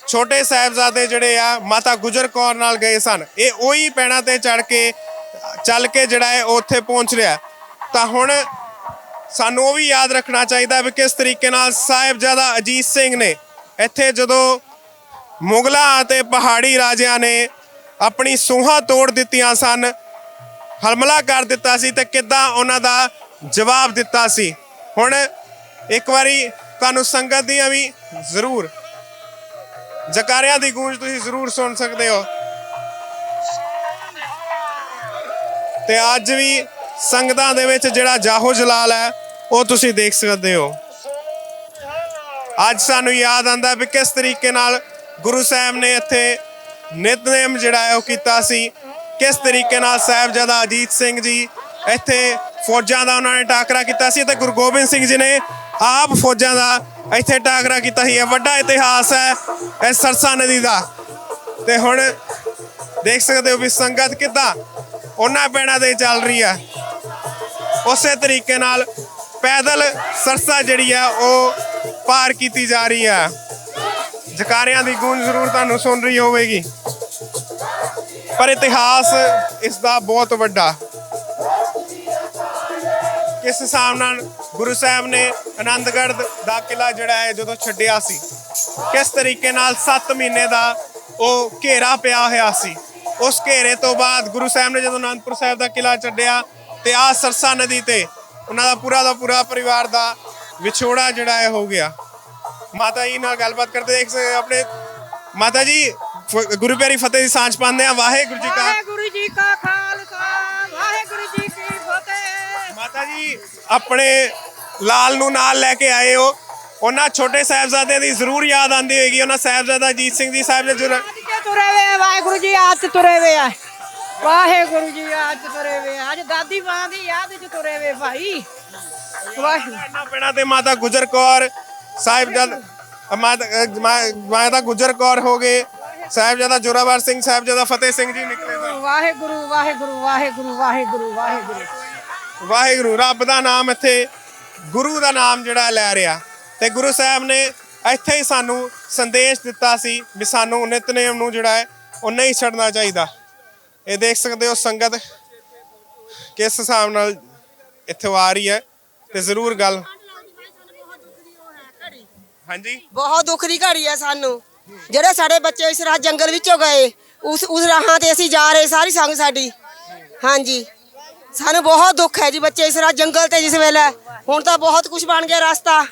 ਛੋਟੇ ਸਾਹਿਬਜ਼ਾਦੇ ਜਿਹੜੇ ਆ, ਮਾਤਾ ਗੁਜਰ ਕੌਰ ਨਾਲ ਗਏ ਸਨ। ਇਹ ਉਹੀ ਪੈਣਾ ਤੇ ਚੜ ਕੇ, ਚੱਲ ਕੇ ਜਿਹੜਾ ਹੈ ਉਹ ਉੱਥੇ ਪਹੁੰਚ ਰਿਹਾ। ਤਾਂ ਹੁਣ ਸਾਨੂੰ ਉਹ ਵੀ ਯਾਦ ਰੱਖਣਾ ਚਾਹੀਦਾ ਵੀ ਕਿਸ ਤਰੀਕੇ ਨਾਲ ਸਾਹਿਬਜ਼ਾਦਾ ਅਜੀਤ ਸਿੰਘ ਨੇ ਇੱਥੇ ਜਦੋਂ ਮੁਗਲਾਂ ਅਤੇ ਪਹਾੜੀ ਰਾਜਿਆਂ ਨੇ ਆਪਣੀ ਸੂਹਾਂ ਤੋੜ ਦਿੱਤੀਆਂ ਸਨ ਹਮਲਾ ਕਰ ਦਿੱਤਾ ਸੀ ਤੇ ਕਿੱਦਾਂ ਉਹਨਾਂ ਦਾ ਜਵਾਬ ਦਿੱਤਾ ਸੀ? ਹੁਣ ਇੱਕ ਵਾਰੀ ਤੁਹਾਨੂੰ ਸੰਗਤ ਦੀਆਂ ਵੀ ਜ਼ਰੂਰ ਜਕਾਰਿਆਂ ਦੀ ਗੂੰਜ ਤੁਸੀਂ ਜ਼ਰੂਰ ਸੁਣ ਸਕਦੇ ਹੋ। ਤੇ ਅੱਜ ਵੀ ਸੰਗਤਾਂ ਦੇ ਵਿੱਚ ਜਿਹੜਾ ਜਾਹੋ ਜਲਾਲ ਹੈ, ਉਹ ਤੁਸੀਂ ਦੇਖ ਸਕਦੇ ਹੋ। ਅੱਜ ਸਾਨੂੰ ਯਾਦ ਆਂਦਾ ਵੀ ਕਿਸ ਤਰੀਕੇ ਨਾਲ ਗੁਰੂ ਸਾਹਿਬ ਨੇ ਇੱਥੇ ਨਿਤਨੇਮ ਜਿਹੜਾ ਹੈ ਉਹ ਕੀਤਾ ਸੀ। ਕਿਸ ਤਰੀਕੇ ਨਾਲ ਸਾਹਿਬਜ਼ਾਦਾ ਅਜੀਤ ਸਿੰਘ ਜੀ ਇੱਥੇ ਫੌਜਾਂ ਦਾ ਉਹਨਾਂ ਨੇ ਟਾਕਰਾ ਕੀਤਾ ਸੀ ਤੇ ਗੁਰੂ ਗੋਬਿੰਦ ਸਿੰਘ ਜੀ ਨੇ ਆਪ ਫੌਜਾਂ ਦਾ ਇੱਥੇ ਟਾਕਰਾ ਕੀਤਾ ਸੀ। ਇਹ ਵੱਡਾ ਇਤਿਹਾਸ ਹੈ ਇਸ ਸਰਸਾ ਨਦੀ ਦਾ। ਤੇ ਹੁਣ ਦੇਖ ਸਕਦੇ ਹੋ ਵੀ ਸੰਗਤ ਕਿੱਦਾਂ ਉਹਨਾਂ ਪੈਣਾ ਤੇ ਚੱਲ ਰਹੀ ਹੈ। ਉਸੇ ਤਰੀਕੇ ਨਾਲ ਪੈਦਲ ਸਰਸਾ ਜਿਹੜੀ ਆ ਉਹ ਪਾਰ ਕੀਤੀ ਜਾ ਰਹੀ ਆ ਜਕਾਰਿਆਂ ਦੀ ਗੂੰਜ ਜ਼ਰੂਰ ਤੁਹਾਨੂੰ ਸੁਣ ਰਹੀ ਹੋਵੇਗੀ। ਪਰ ਇਤਿਹਾਸ ਇਸ ਦਾ ਬਹੁਤ ਵੱਡਾ। ਕਿਸ ਹਿਸਾਬ ਨਾਲ ਗੁਰੂ ਸਾਹਿਬ ਨੇ ਆਨੰਦਗੜ੍ਹ ਦਾ ਕਿਲਾ ਜਿਹੜਾ ਹੈ ਜਦੋਂ ਛੱਡਿਆ ਸੀ, ਕਿਸ ਤਰੀਕੇ ਨਾਲ 7 ਮਹੀਨੇ ਦਾ ਉਹ ਘੇਰਾ ਪਿਆ ਹੋਇਆ ਸੀ। ਉਸ ਘੇਰੇ ਤੋਂ ਬਾਅਦ ਗੁਰੂ ਸਾਹਿਬ ਨੇ ਜਦੋਂ ਅਨੰਦਪੁਰ ਸਾਹਿਬ ਦਾ ਕਿਲਾ ਛੱਡਿਆ ਤੇ ਆ ਸਰਸਾ ਨਦੀ ਤੇ ਉਹਨਾਂ ਦਾ ਪੂਰਾ ਦਾ ਪੂਰਾ ਪਰਿਵਾਰ ਦਾ ਵਿਛੋੜਾ ਜਿਹੜਾ ਹੈ ਹੋ ਗਿਆ। ਮਾਤਾ ਜੀ ਨਾਲ ਗੱਲਬਾਤ ਕਰਦੇ ਦੇਖ ਸਕਦੇ ਆਪਣੇ ਮਾਤਾ ਜੀ ਫ- ਗੁਰੂ ਪਿਆਰੀ ਫਤਿਹ ਦੀ ਸਾਂਝ ਪਾਉਂਦੇ ਆ ਵਾਹਿਗੁਰੂ ਜੀ ਕਾ
ਵਾਹਿਗੁਰੂ ਜੀ ਕਾ ਖਾਲਸਾ ਵਾਹਿਗੁਰੂ ਜੀ ਕੀ ਫਤਿਹ।
ਮਾਤਾ ਜੀ ਆਪਣੇ ਲਾਲ ਨੂੰ ਨਾਲ ਲੈ ਕੇ ਆਏ ਹੋ। ਉਹਨਾਂ ਛੋਟੇ ਸਾਹਿਬਜ਼ਾਦਿਆਂ ਦੀ ਜ਼ਰੂਰ ਯਾਦ ਆਉਂਦੀ ਹੋਏਗੀ। ਉਹਨਾਂ ਸਾਹਿਬਜ਼ਾਦਾ ਅਜੀਤ ਸਿੰਘ ਜੀ ਸਾਹਿਬ ਦੇ ਜੁਰ
ਅੱਜ ਤੇ ਤੁਰੇ ਵੇ ਵਾਹਿਗੁਰੂ ਜੀ ਅੱਜ ਤੁਰੇ ਵੇ ਆ। ਵਾਹਿਗੁਰੂ ਜੀ ਅੱਜ ਤੁਰੇ ਵੇ ਆ। ਅੱਜ ਦਾਦੀ ਮਾਂ ਦੀ ਯਾਦ ਚ ਤੁਰੇ ਵੇ ਭਾਈ। ਵਾਹਿਗੁਰੂ।
ਪੈਣਾ ਤੇ ਮਾਤਾ ਗੁਜਰ ਕੌਰ ਸਾਹਿਬਜ਼ਾਦਾ ਮਾਤਾ ਅ, ਮਾ- ਮਾਤਾ ਗੁਜਰ ਕੌਰ ਹੋ ਗਏ। ਸਾਹਿਬਜ਼ਾਦਾ ਜੋਰਾਵਰ ਸਿੰਘ ਸਾਹਿਬਜ਼ਾਦਾ ਫਤਿਹ ਸਿੰਘ ਜੀ ਨਿਕਲੇ ਸਨ
ਵਾਹਿਗੁਰੂ ਵਾਹਿਗੁਰੂ ਵਾਹਿਗੁਰੂ ਵਾਹਿਗੁਰੂ ਵਾਹਿਗੁਰੂ।
ਵਾਹਿਗੁਰੂ ਰੱਬ ਦਾ ਨਾਮ ਇੱਥੇ ਗੁਰੂ ਦਾ ਨਾਮ ਜਿਹੜਾ ਲੈ ਰਿਹਾ। ਤੇ ਗੁਰੂ ਸਾਹਿਬ ਨੇ ਇੱਥੇ ਹੀ ਸਾਨੂੰ ਸੰਦੇਸ਼ ਦਿੱਤਾ ਸੀ ਵੀ ਸਾਨੂੰ ਨਿਤਨੇਮ ਨੂੰ ਜਿਹੜਾ ਹੈ ਉਹ ਨਹੀਂ ਛੱਡਣਾ ਚਾਹੀਦਾ। ਇਹ ਦੇਖ ਸਕਦੇ ਹੋ ਸੰਗਤ ਕਿਸ ਹਿਸਾਬ ਨਾਲ ਇੱਥੇ ਆ ਰਹੀ ਹੈ ਤੇ ਜ਼ਰੂਰ ਗੱਲ। ਹਾਂਜੀ।
ਬਹੁਤ ਦੁੱਖ ਦੀ ਘੜੀ ਹੈ ਸਾਨੂੰ। ਜਿਹੜੇ ਸਾਡੇ ਬੱਚੇ ਇਸ ਰਾਤ ਜੰਗਲ ਵਿੱਚੋਂ ਗਏ, ਉਸ ਉਸ ਰਾਹਾਂ ਤੇ ਅਸੀਂ ਜਾ ਰਹੇ ਸਾਰੀ ਸੰਗ ਸਾਡੀ। ਹਾਂਜੀ। ਸਾਨੂੰ ਬਹੁਤ ਦੁੱਖ ਹੈ ਜੀ ਬੱਚੇ ਇਸ ਰਾਤ ਜੰਗਲ ਤੇ ਜਿਸ ਵੇਲੇ। ਹੁਣ ਤਾਂ ਬਹੁਤ ਕੁਝ ਬਣ ਗਿਆ ਰਸਤਾ।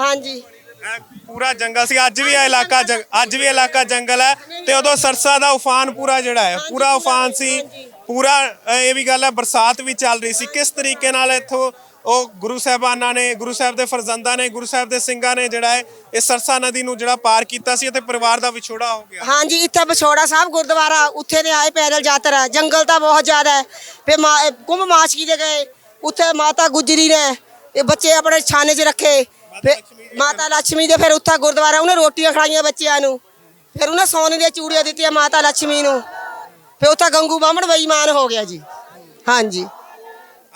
ਹਾਂਜੀ।
ਇਹ ਪੂਰਾ ਜੰਗਲ ਸੀ। ਅੱਜ ਵੀ ਇਹ ਇਲਾਕਾ ਜੰਗ- ਅੱਜ ਵੀ ਇਲਾਕਾ ਜੰਗਲ ਹੈ ਤੇ ਉਦੋਂ ਸਰਸਾ ਦਾ ਉਫਾਨ ਪੂਰਾ ਜਿਹੜਾ ਹੈ ਪੂਰਾ ਉਫਾਨ ਸੀ। ਪੂਰਾ ਅ, ਇਹ ਵੀ ਗੱਲ ਹੈ ਬਰਸਾਤ ਵੀ ਚੱਲ ਰਹੀ ਸੀ। ਕਿਸ ਤਰੀਕੇ ਨਾਲ ਇੱਥੋਂ ਉਹ ਗੁਰੂ ਸਾਹਿਬਾਨਾਂ ਨੇ ਗੁਰੂ ਸਾਹਿਬ ਦੇ ਫਰਜ਼ੰਦਾਂ ਨੇ ਗੁਰੂ ਸਾਹਿਬ ਦੇ ਸਿੰਘਾਂ ਨੇ ਜਿਹੜਾ ਹੈ ਇਹ ਸਰਸਾ ਨਦੀ ਨੂੰ ਜਿਹੜਾ ਪਾਰ ਕੀਤਾ ਸੀ ਅਤੇ ਪਰਿਵਾਰ ਦਾ ਵਿਛੋੜਾ ਹੋ ਗਿਆ।
ਹਾਂਜੀ ਇੱਥੇ ਵਿਛੋੜਾ ਸਾਹਿਬ ਗੁਰਦੁਆਰਾ ਉੱਥੇ ਦੇ ਆਏ ਪੈਦਲ ਯਾਤਰਾ ਜੰਗਲ ਤਾਂ ਬਹੁਤ ਜ਼ਿਆਦਾ ਹੈ। ਇਹ ਕੁੰਭ ਮਾਸ਼ਕੀ ਦੇ ਗਏ। ਉੱਥੇ ਮਾਤਾ ਗੁਜਰੀ ਨੇ ਇਹ ਬੱਚੇ ਆਪਣੇ ਛਾਨੇ 'ਚ ਰੱਖੇ। ਫਿਰ ਮਾਤਾ ਲక్ష్ਮੀ ਦੇ ਫਿਰ ਉੱਥਾ ਗੁਰਦੁਆਰਾ ਉਹਨੇ ਰੋਟੀਆਂ ਖੜਾਈਆਂ ਬੱਚਿਆਂ ਨੂੰ। ਫਿਰ ਉਹਨੇ ਸੋਨੇ ਦੀਆਂ ਚੂੜੀਆਂ ਦਿੱਤੀਆਂ ਮਾਤਾ ਲక్ష్ਮੀ ਨੂੰ। ਫਿਰ ਉੱਥਾ ਗੰਗੂ ਬਾਹਮਣ ਬੇਈਮਾਨ ਹੋ ਗਿਆ ਜੀ। ਹਾਂਜੀ।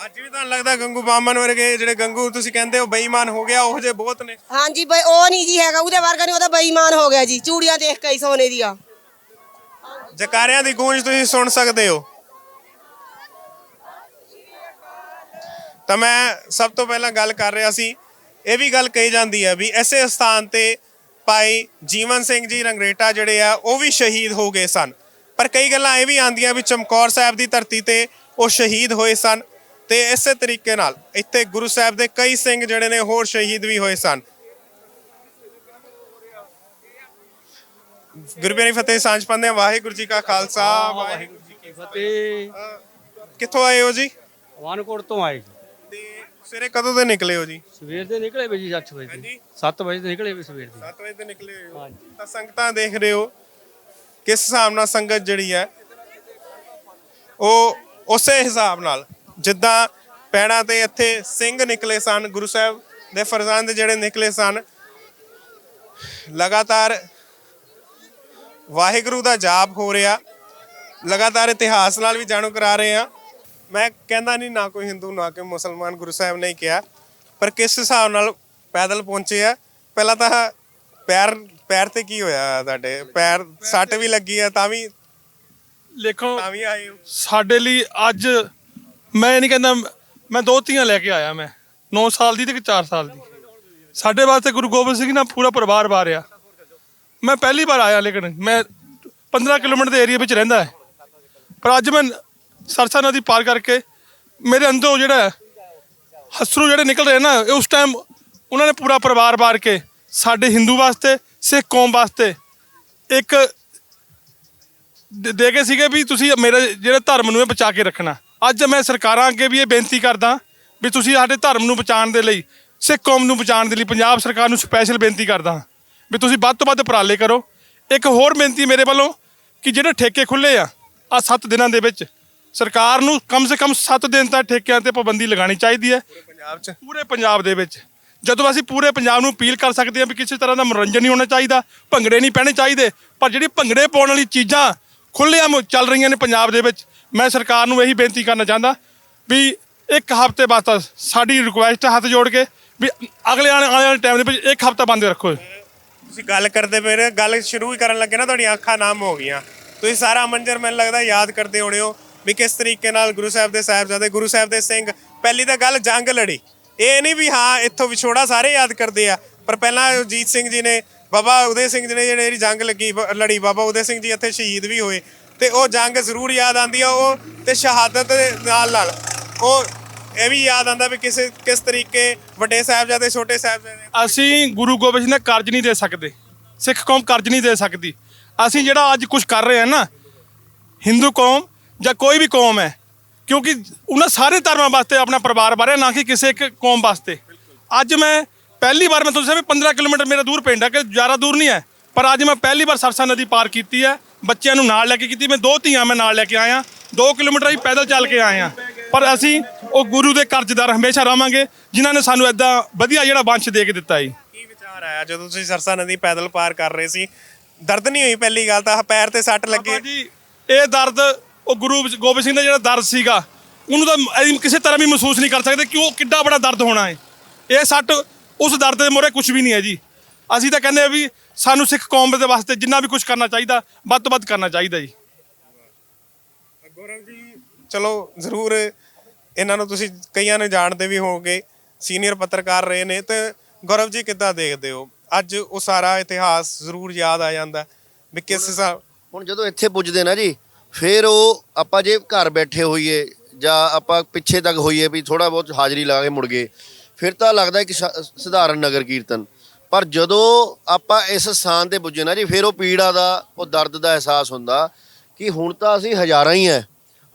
ਅੱਜ ਵੀ ਤੁਹਾਨੂੰ ਲੱਗਦਾ ਗੰਗੂ ਬਾਮਨ ਵਰਗੇ ਜਿਹੜੇ ਗੰਗੂ ਤੁਸੀਂ ਕਹਿੰਦੇ ਹੋ ਬੇਈਮਾਨ ਹੋ ਗਿਆ ਉਹ ਜੇ ਬਹੁਤ ਨੇ?
ਹਾਂਜੀ ਬਈ ਉਹ ਨਹੀਂ ਜੀ ਹੈਗਾ ਉਹਦੇ ਵਰਗਾ ਨਹੀਂ ਉਹਦਾ ਬੇਈਮਾਨ ਹੋ ਗਿਆ ਜੀ ਚੂੜੀਆਂ ਦੇਖ ਕੇ ਸੋਨੇ ਦੀਆਂ।
ਜਕਾਰਿਆਂ ਦੀ ਗੂੰਜ ਤੁਸੀਂ ਸੁਣ ਸਕਦੇ ਹੋ। ਤਾਂ ਮੈਂ ਸਭ ਤੋਂ ਪਹਿਲਾਂ ਗੱਲ ਕਰ ਰਿਹਾ ਸੀ ਇਹ ਵੀ ਗੱਲ ਕਹੀ ਜਾਂਦੀ ਹੈ ਵੀ ਐਸੇ ਸਥਾਨ ਤੇ ਭਾਈ ਜੀਵਨ ਸਿੰਘ ਜੀ ਰੰਗਰੇਟਾ ਜਿਹੜੇ ਆ ਉਹ ਵੀ ਸ਼ਹੀਦ ਹੋ ਗਏ ਸਨ। ਪਰ ਕਈ ਗੱਲਾਂ ਇਹ ਵੀ ਆਂਦੀਆਂ ਵੀ ਚਮਕੌਰ ਸਾਹਿਬ ਦੀ ਧਰਤੀ ਤੇ ਉਹ ਸ਼ਹੀਦ ਹੋਏ ਸਨ ਤੇ ਇਸੇ ਤਰੀਕੇ ਨਾਲ ਇੱਥੇ ਗੁਰੂ ਸਾਹਿਬ ਦੇ ਕਈ ਸਿੰਘ ਜਿਹੜੇ ਨੇ ਹੋਰ ਸ਼ਹੀਦ ਵੀ ਹੋਏ ਸਨ। ਗੁਰੂ ਪਿਆਰੀ ਫਤਿਹ ਸਾਂਝ ਪਾਉਂਦੇ ਹਾਂ। ਵਾਹਿਗੁਰੂ ਜੀ ਕਾ ਖਾਲਸਾ ਵਾਹਿਗੁਰੂ ਜੀ ਕੀ
ਫਤਿਹ।
ਕਿੱਥੋਂ ਆਏ ਹੋ ਜੀ?
ਵਾਨਕੋਟ ਤੋਂ ਆਏ
ਸਵੇਰੇ ਕਦੋਂ ਦੇ ਨਿਕਲੇ ਹੋ ਜੀ?
ਸਵੇਰ ਦੇ ਨਿਕਲੇ ਵੇ ਜੀ 8 ਵਜੇ
ਹਾਂਜੀ।
7 ਵਜੇ ਦੇ ਨਿਕਲੇ ਵੇ ਸਵੇਰ ਦੇ।
7 ਵਜੇ ਤੇ ਨਿਕਲੇ ਹੋਏ ਹੋ।
ਹਾਂਜੀ।
ਤਾਂ ਸੰਗਤਾਂ ਦੇਖ ਰਹੇ ਹੋ ਕਿਸ ਹਿਸਾਬ ਨਾਲ ਸੰਗਤ ਜਿਹੜੀ ਹੈ ਉਹ ਉਸੇ ਹਿਸਾਬ ਨਾਲ ਜਿੱਦਾਂ ਪੈਣਾ ਤੇ ਇੱਥੇ ਸਿੰਘ ਨਿਕਲੇ ਸਨ ਗੁਰੂ ਸਾਹਿਬ ਦੇ ਫਰਜ਼ੰਦ ਜਿਹੜੇ ਨਿਕਲੇ ਸਨ ਲਗਾਤਾਰ ਵਾਹਿਗੁਰੂ ਦਾ ਜਾਪ ਹੋ ਰਿਹਾ ਲਗਾਤਾਰ ਇਤਿਹਾਸ ਨਾਲ ਵੀ ਜਾਣੂ ਕਰਾ ਰਹੇ ਆ ਮੈਂ ਕਹਿੰਦਾ ਨਹੀਂ ਨਾ ਕੋਈ ਹਿੰਦੂ ਨਾ ਕੋਈ ਮੁਸਲਮਾਨ ਗੁਰੂ ਸਾਹਿਬ ਨੇ ਕਿਹਾ ਪਰ ਕਿਸ ਹਿਸਾਬ ਨਾਲ ਪੈਦਲ ਪਹੁੰਚੇ ਆ? ਪਹਿਲਾਂ ਤਾਂ ਪੈਰ ਪੈਰ ਤੇ ਕੀ ਹੋਇਆ ਤੁਹਾਡੇ? ਪੈਰ ਸੱਟ ਵੀ ਲੱਗੀ ਆ ਤਾਂ ਵੀ
ਦੇਖੋ
ਤਾਂ ਵੀ ਆਏ ਹੋ।
ਸਾਡੇ ਲਈ ਅੱਜ ਮੈਂ ਨਹੀਂ ਕਹਿੰਦਾ ਮੈਂ ਦੋ ਧੀਆਂ ਲੈ ਕੇ ਆਇਆ ਮੈਂ। 9 ਸਾਲ ਦੀ ਤੇ 4 ਸਾਲ ਦੀ। ਸਾਡੇ ਵਾਸਤੇ ਗੁਰੂ ਗੋਬਿੰਦ ਸਿੰਘ ਨਾਲ ਪੂਰਾ ਪਰਿਵਾਰ ਵਾਰਿਆ। ਮੈਂ ਪਹਿਲੀ ਵਾਰ ਆਇਆ ਲੇਕਿਨ ਮੈਂ 15 ਕਿਲੋਮੀਟਰ ਦੇ ਏਰੀਆ ਵਿੱਚ ਰਹਿੰਦਾ ਹੈ। ਪਰ ਅੱਜ ਮੈਂ ਸਰਸਾ ਨਦੀ ਪਾਰ ਕਰਕੇ ਮੇਰੇ ਅੰਦਰੋਂ ਜਿਹੜਾ ਹੈ, ਹਸਰੂ ਜਿਹੜੇ ਨਿਕਲ ਰਹੇ ਨਾ ਉਸ ਟਾਈਮ ਉਹਨਾਂ ਨੇ ਪੂਰਾ ਪਰਿਵਾਰ ਵਾਰ ਕੇ ਸਾਡੇ ਹਿੰਦੂ ਵਾਸਤੇ ਸਿੱਖ ਕੌਮ ਵਾਸਤੇ ਇੱਕ ਦੇ ਦੇ ਕੇ ਸੀਗੇ ਵੀ ਤੁਸੀਂ ਮੇਰੇ ਜਿਹੜੇ ਧਰਮ ਨੂੰ ਇਹ ਬਚਾ ਕੇ ਰੱਖਣਾ। ਅੱਜ ਮੈਂ ਸਰਕਾਰਾਂ ਅੱਗੇ ਵੀ ਇਹ ਬੇਨਤੀ ਕਰਦਾ ਵੀ ਤੁਸੀਂ ਸਾਡੇ ਧਰਮ ਨੂੰ ਬਚਾਉਣ ਦੇ ਲਈ ਸਿੱਖ ਕੌਮ ਨੂੰ ਬਚਾਉਣ ਦੇ ਲਈ ਪੰਜਾਬ ਸਰਕਾਰ ਨੂੰ ਸਪੈਸ਼ਲ ਬੇਨਤੀ ਕਰਦਾ ਵੀ ਤੁਸੀਂ ਵੱਧ ਤੋਂ ਵੱਧ ਉਪਰਾਲੇ ਕਰੋ। ਇੱਕ ਹੋਰ ਬੇਨਤੀ ਮੇਰੇ ਵੱਲੋਂ ਕਿ ਜਿਹੜੇ ਠੇਕੇ ਖੁੱਲੇ ਆ ਆ 7 ਦਿਨਾਂ ਦੇ ਵਿੱਚ ਸਰਕਾਰ ਨੂੰ ਕਮ ਸੇ ਕਮ 7 ਦਿਨ ਤੱਕ ਠੇਕਿਆਂ ਤੇ ਪਾਬੰਦੀ ਲਗਾਉਣੀ ਚਾਹੀਦੀ ਹੈ।
ਪੰਜਾਬ 'ਚ?
ਪੂਰੇ ਪੰਜਾਬ ਦੇ ਵਿੱਚ। ਜਦੋਂ ਅਸੀਂ ਪੂਰੇ ਪੰਜਾਬ ਨੂੰ ਅਪੀਲ ਕਰ ਸਕਦੇ ਹਾਂ ਵੀ ਕਿਸੇ ਤਰ੍ਹਾਂ ਦਾ ਮਨੋਰੰਜਨ ਨਹੀਂ ਹੋਣਾ ਚਾਹੀਦਾ ਭੰਗੜੇ ਨਹੀਂ ਪੈਣੇ ਚਾਹੀਦੇ ਪਰ ਜਿਹੜੀ ਭੰਗੜੇ ਪਾਉਣ ਵਾਲੀ ਚੀਜ਼ਾਂ ਖੁੱਲ੍ਹੇਆਮ ਚੱਲ ਰਹੀਆਂ ਨੇ ਪੰਜਾਬ ਦੇ ਵਿੱਚ ਮੈਂ ਸਰਕਾਰ ਨੂੰ ਇਹੀ ਬੇਨਤੀ ਕਰਨਾ ਚਾਹੁੰਦਾ ਵੀ ਇੱਕ ਹਫ਼ਤੇ ਬਾਅਦ ਸਾਡੀ ਰਿਕੁਐਸਟ ਹੱਥ ਜੋੜ ਕੇ ਵੀ ਅਗਲੇ ਆਉਣ ਆਉਣ ਵਾਲੇ ਟਾਈਮ ਦੇ ਵਿੱਚ ਇੱਕ ਹਫ਼ਤਾ ਬੰਦ ਰੱਖੋ।
ਤੁਸੀਂ ਗੱਲ ਕਰਦੇ ਪਏ ਰਹੇ ਗੱਲ ਸ਼ੁਰੂ ਹੀ ਕਰਨ ਲੱਗੇ ਨਾ ਤੁਹਾਡੀਆਂ ਅੱਖਾਂ ਨਾਮ ਹੋ ਗਈਆਂ। ਤੁਸੀਂ ਸਾਰਾ ਮੰਜ਼ਰ ਮੈਨੂੰ ਲੱਗਦਾ ਯਾਦ ਕਰਦੇ ਹੋਣੇ ਹੋ। ਵੀ ਕਿਸ ਤਰੀਕੇ ਨਾਲ ਗੁਰੂ ਸਾਹਿਬ ਦੇ ਸਾਹਿਬਜ਼ਾਦੇ, ਗੁਰੂ ਸਾਹਿਬ ਦੇ ਸਿੰਘ, ਪਹਿਲੀ ਤਾਂ ਗੱਲ ਜੰਗ ਲੜੀ। ਇਹ ਨਹੀਂ ਵੀ ਹਾਂ, ਇੱਥੋਂ ਵਿਛੋੜਾ ਸਾਰੇ ਯਾਦ ਕਰਦੇ ਆ, ਪਰ ਪਹਿਲਾਂ ਅਜੀਤ ਸਿੰਘ ਜੀ ਨੇ, ਬਾਬਾ ਉਦੇ ਸਿੰਘ ਜੀ ਨੇ ਜਿਹੜੀ ਜੰਗ ਲੱਗੀ, ਬ- ਲੜੀ, ਬਾਬਾ ਉਦੇ ਸਿੰਘ ਜੀ ਇੱਥੇ ਸ਼ਹੀਦ ਵੀ ਹੋਏ। ਤੇ ਉਹ ਜੰਗ ਜ਼ਰੂਰ ਯਾਦ ਆਉਂਦੀ ਆ, ਉਹ ਤੇ ਸ਼ਹਾਦਤ ਦੇ ਨਾਲ ਨਾਲ, ਉਹ ਇਹ ਵੀ ਯਾਦ ਆਉਂਦਾ ਵੀ ਕਿਸੇ, ਕਿਸ ਤਰੀਕੇ ਵੱਡੇ ਸਾਹਿਬਜ਼ਾਦੇ, ਛੋਟੇ ਸਾਹਿਬਜ਼ਾਦੇ
ਅਸੀਂ ਗੁਰੂ ਗੋਬਿੰਦ ਸਿੰਘ ਨੇ ਕਰਜ਼ ਨਹੀਂ ਦੇ ਸਕਦੇ। ਸਿੱਖ ਕੌਮ ਕਰਜ਼ ਨਹੀਂ ਦੇ ਸਕਦੀ। ਅਸੀਂ ਜਿਹੜਾ ਅੱਜ ਕੁਝ ਕਰ ਰਹੇ ਹਾਂ ਨਾ, ਹਿੰਦੂ ਕੌਮ ਜਾਂ ਕੋਈ ਵੀ ਕੌਮ ਹੈ ਕਿਉਂਕਿ ਉਹਨਾਂ ਸਾਰੇ ਧਰਮਾਂ ਵਾਸਤੇ ਆਪਣਾ ਪਰਿਵਾਰ ਬਾਰੇ ਨਾ ਕਿ ਕਿਸੇ ਇੱਕ ਕੌਮ ਵਾਸਤੇ। ਅੱਜ ਮੈਂ ਪਹਿਲੀ ਵਾਰ ਮੈਂ ਤੁਹਾਨੂੰ ਦੱਸਿਆ ਵੀ 15 ਕਿਲੋਮੀਟਰ ਮੇਰਾ ਦੂਰ ਪਿੰਡ ਹੈ ਕਿ ਜ਼ਿਆਦਾ ਦੂਰ ਨਹੀਂ ਹੈ ਪਰ ਅੱਜ ਮੈਂ ਪਹਿਲੀ ਵਾਰ ਸਰਸਾ ਨਦੀ ਪਾਰ ਕੀਤੀ ਹੈ। ਬੱਚਿਆਂ ਨੂੰ ਨਾਲ ਲੈ ਕੇ ਕੀਤੀ ਮੈਂ ਦੋ ਧੀਆਂ ਮੈਂ ਨਾਲ ਲੈ ਕੇ ਆਇਆ 2 ਕਿਲੋਮੀਟਰ ਹੀ ਪੈਦਲ ਚੱਲ ਕੇ ਆਏ ਆ ਪਰ ਅਸੀਂ ਉਹ ਗੁਰੂ ਦੇ ਕਰਜ਼ਦਾਰ ਹਮੇਸ਼ਾ ਰਵਾਂਗੇ ਜਿਨ੍ਹਾਂ ਨੇ ਸਾਨੂੰ ਐਦਾਂ ਵਧੀਆ ਜਿਹੜਾ ਵੰਸ਼ ਦੇ ਕੇ ਦਿੱਤਾ ਜੀ।
ਕੀ ਵਿਚਾਰ ਆਇਆ ਜਦੋਂ ਤੁਸੀਂ ਸਰਸਾ ਨਦੀ ਪੈਦਲ ਪਾਰ ਕਰ ਰਹੇ ਸੀ? ਦਰਦ ਨਹੀਂ ਹੋਈ ਪਹਿਲੀ ਗੱਲ ਤਾਂ? ਪੈਰ ਤੇ ਸੱਟ ਲੱਗੇ?
ਜੀ ਇਹ ਦਰਦ ਉਹ ਗੁਰੂ ਗੋਬਿੰਦ ਸਿੰਘ ਦਾ ਜਿਹੜਾ ਦਰਦ ਸੀਗਾ ਉਹਨੂੰ ਤਾਂ ਅਸੀਂ ਕਿਸੇ ਤਰ੍ਹਾਂ ਵੀ ਮਹਿਸੂਸ ਨਹੀਂ ਕਰ ਸਕਦੇ ਕਿ ਉਹ ਕਿੱਡਾ ਬੜਾ ਦਰਦ ਹੋਣਾ ਹੈ। ਇਹ ਸੱਟ ਉਸ ਦਰਦ ਦੇ ਮੋਰੇ ਕੁਝ ਵੀ ਨਹੀਂ ਹੈ ਜੀ। ਅਸੀਂ ਤਾਂ ਕਹਿੰਦੇ ਆ ਵੀ ਸਾਨੂੰ ਸਿੱਖ ਕੌਮ ਦੇ ਵਾਸਤੇ ਜਿੰਨਾ ਵੀ ਕੁਝ ਕਰਨਾ ਚਾਹੀਦਾ ਵੱਧ ਤੋਂ ਵੱਧ ਕਰਨਾ ਚਾਹੀਦਾ ਜੀ।
ਗੌਰਵ ਜੀ ਚਲੋ ਜ਼ਰੂਰ ਇਹਨਾਂ ਨੂੰ ਤੁਸੀਂ ਕਈਆਂ ਨੂੰ ਜਾਣਦੇ ਵੀ ਹੋਵੋਗੇ ਸੀਨੀਅਰ ਪੱਤਰਕਾਰ ਰਹੇ ਨੇ ਤੇ ਗੌਰਵ ਜੀ ਕਿੱਦਾਂ ਦੇਖਦੇ ਹੋ? ਅੱਜ ਉਹ ਸਾਰਾ ਇਤਿਹਾਸ ਜ਼ਰੂਰ ਯਾਦ ਆ ਜਾਂਦਾ ਵੀ ਕਿਸ ਹਿਸਾਬ
ਹੁਣ ਜਦੋਂ ਇੱਥੇ ਪੁੱਜਦੇ ਨਾ ਜੀ ਫਿਰ ਉਹ ਆਪਾਂ ਜੇ ਘਰ ਬੈਠੇ ਹੋਈਏ ਜਾਂ ਆਪਾਂ ਪਿੱਛੇ ਤੱਕ ਹੋਈਏ ਵੀ ਥੋੜਾ ਬਹੁਤ ਹਾਜ਼ਰੀ ਲਾ ਕੇ ਮੁੜ ਗਏ, ਫਿਰ ਤਾਂ ਲੱਗਦਾ ਕਿ ਸ਼ਾ- ਸਧਾਰਨ ਨਗਰ ਕੀਰਤਨ। ਪਰ ਜਦੋਂ ਆਪਾਂ ਇਸ ਸਥਾਨ ਤੇ ਪੁੱਜੇ ਨਾ ਜੀ, ਫਿਰ ਉਹ ਪੀੜਾ ਦਾ, ਉਹ ਦਰਦ ਦਾ ਅਹਿਸਾਸ ਹੁੰਦਾ ਕਿ ਹੁਣ ਤਾਂ ਅਸੀਂ ਹਜ਼ਾਰਾਂ ਹੀ ਐ।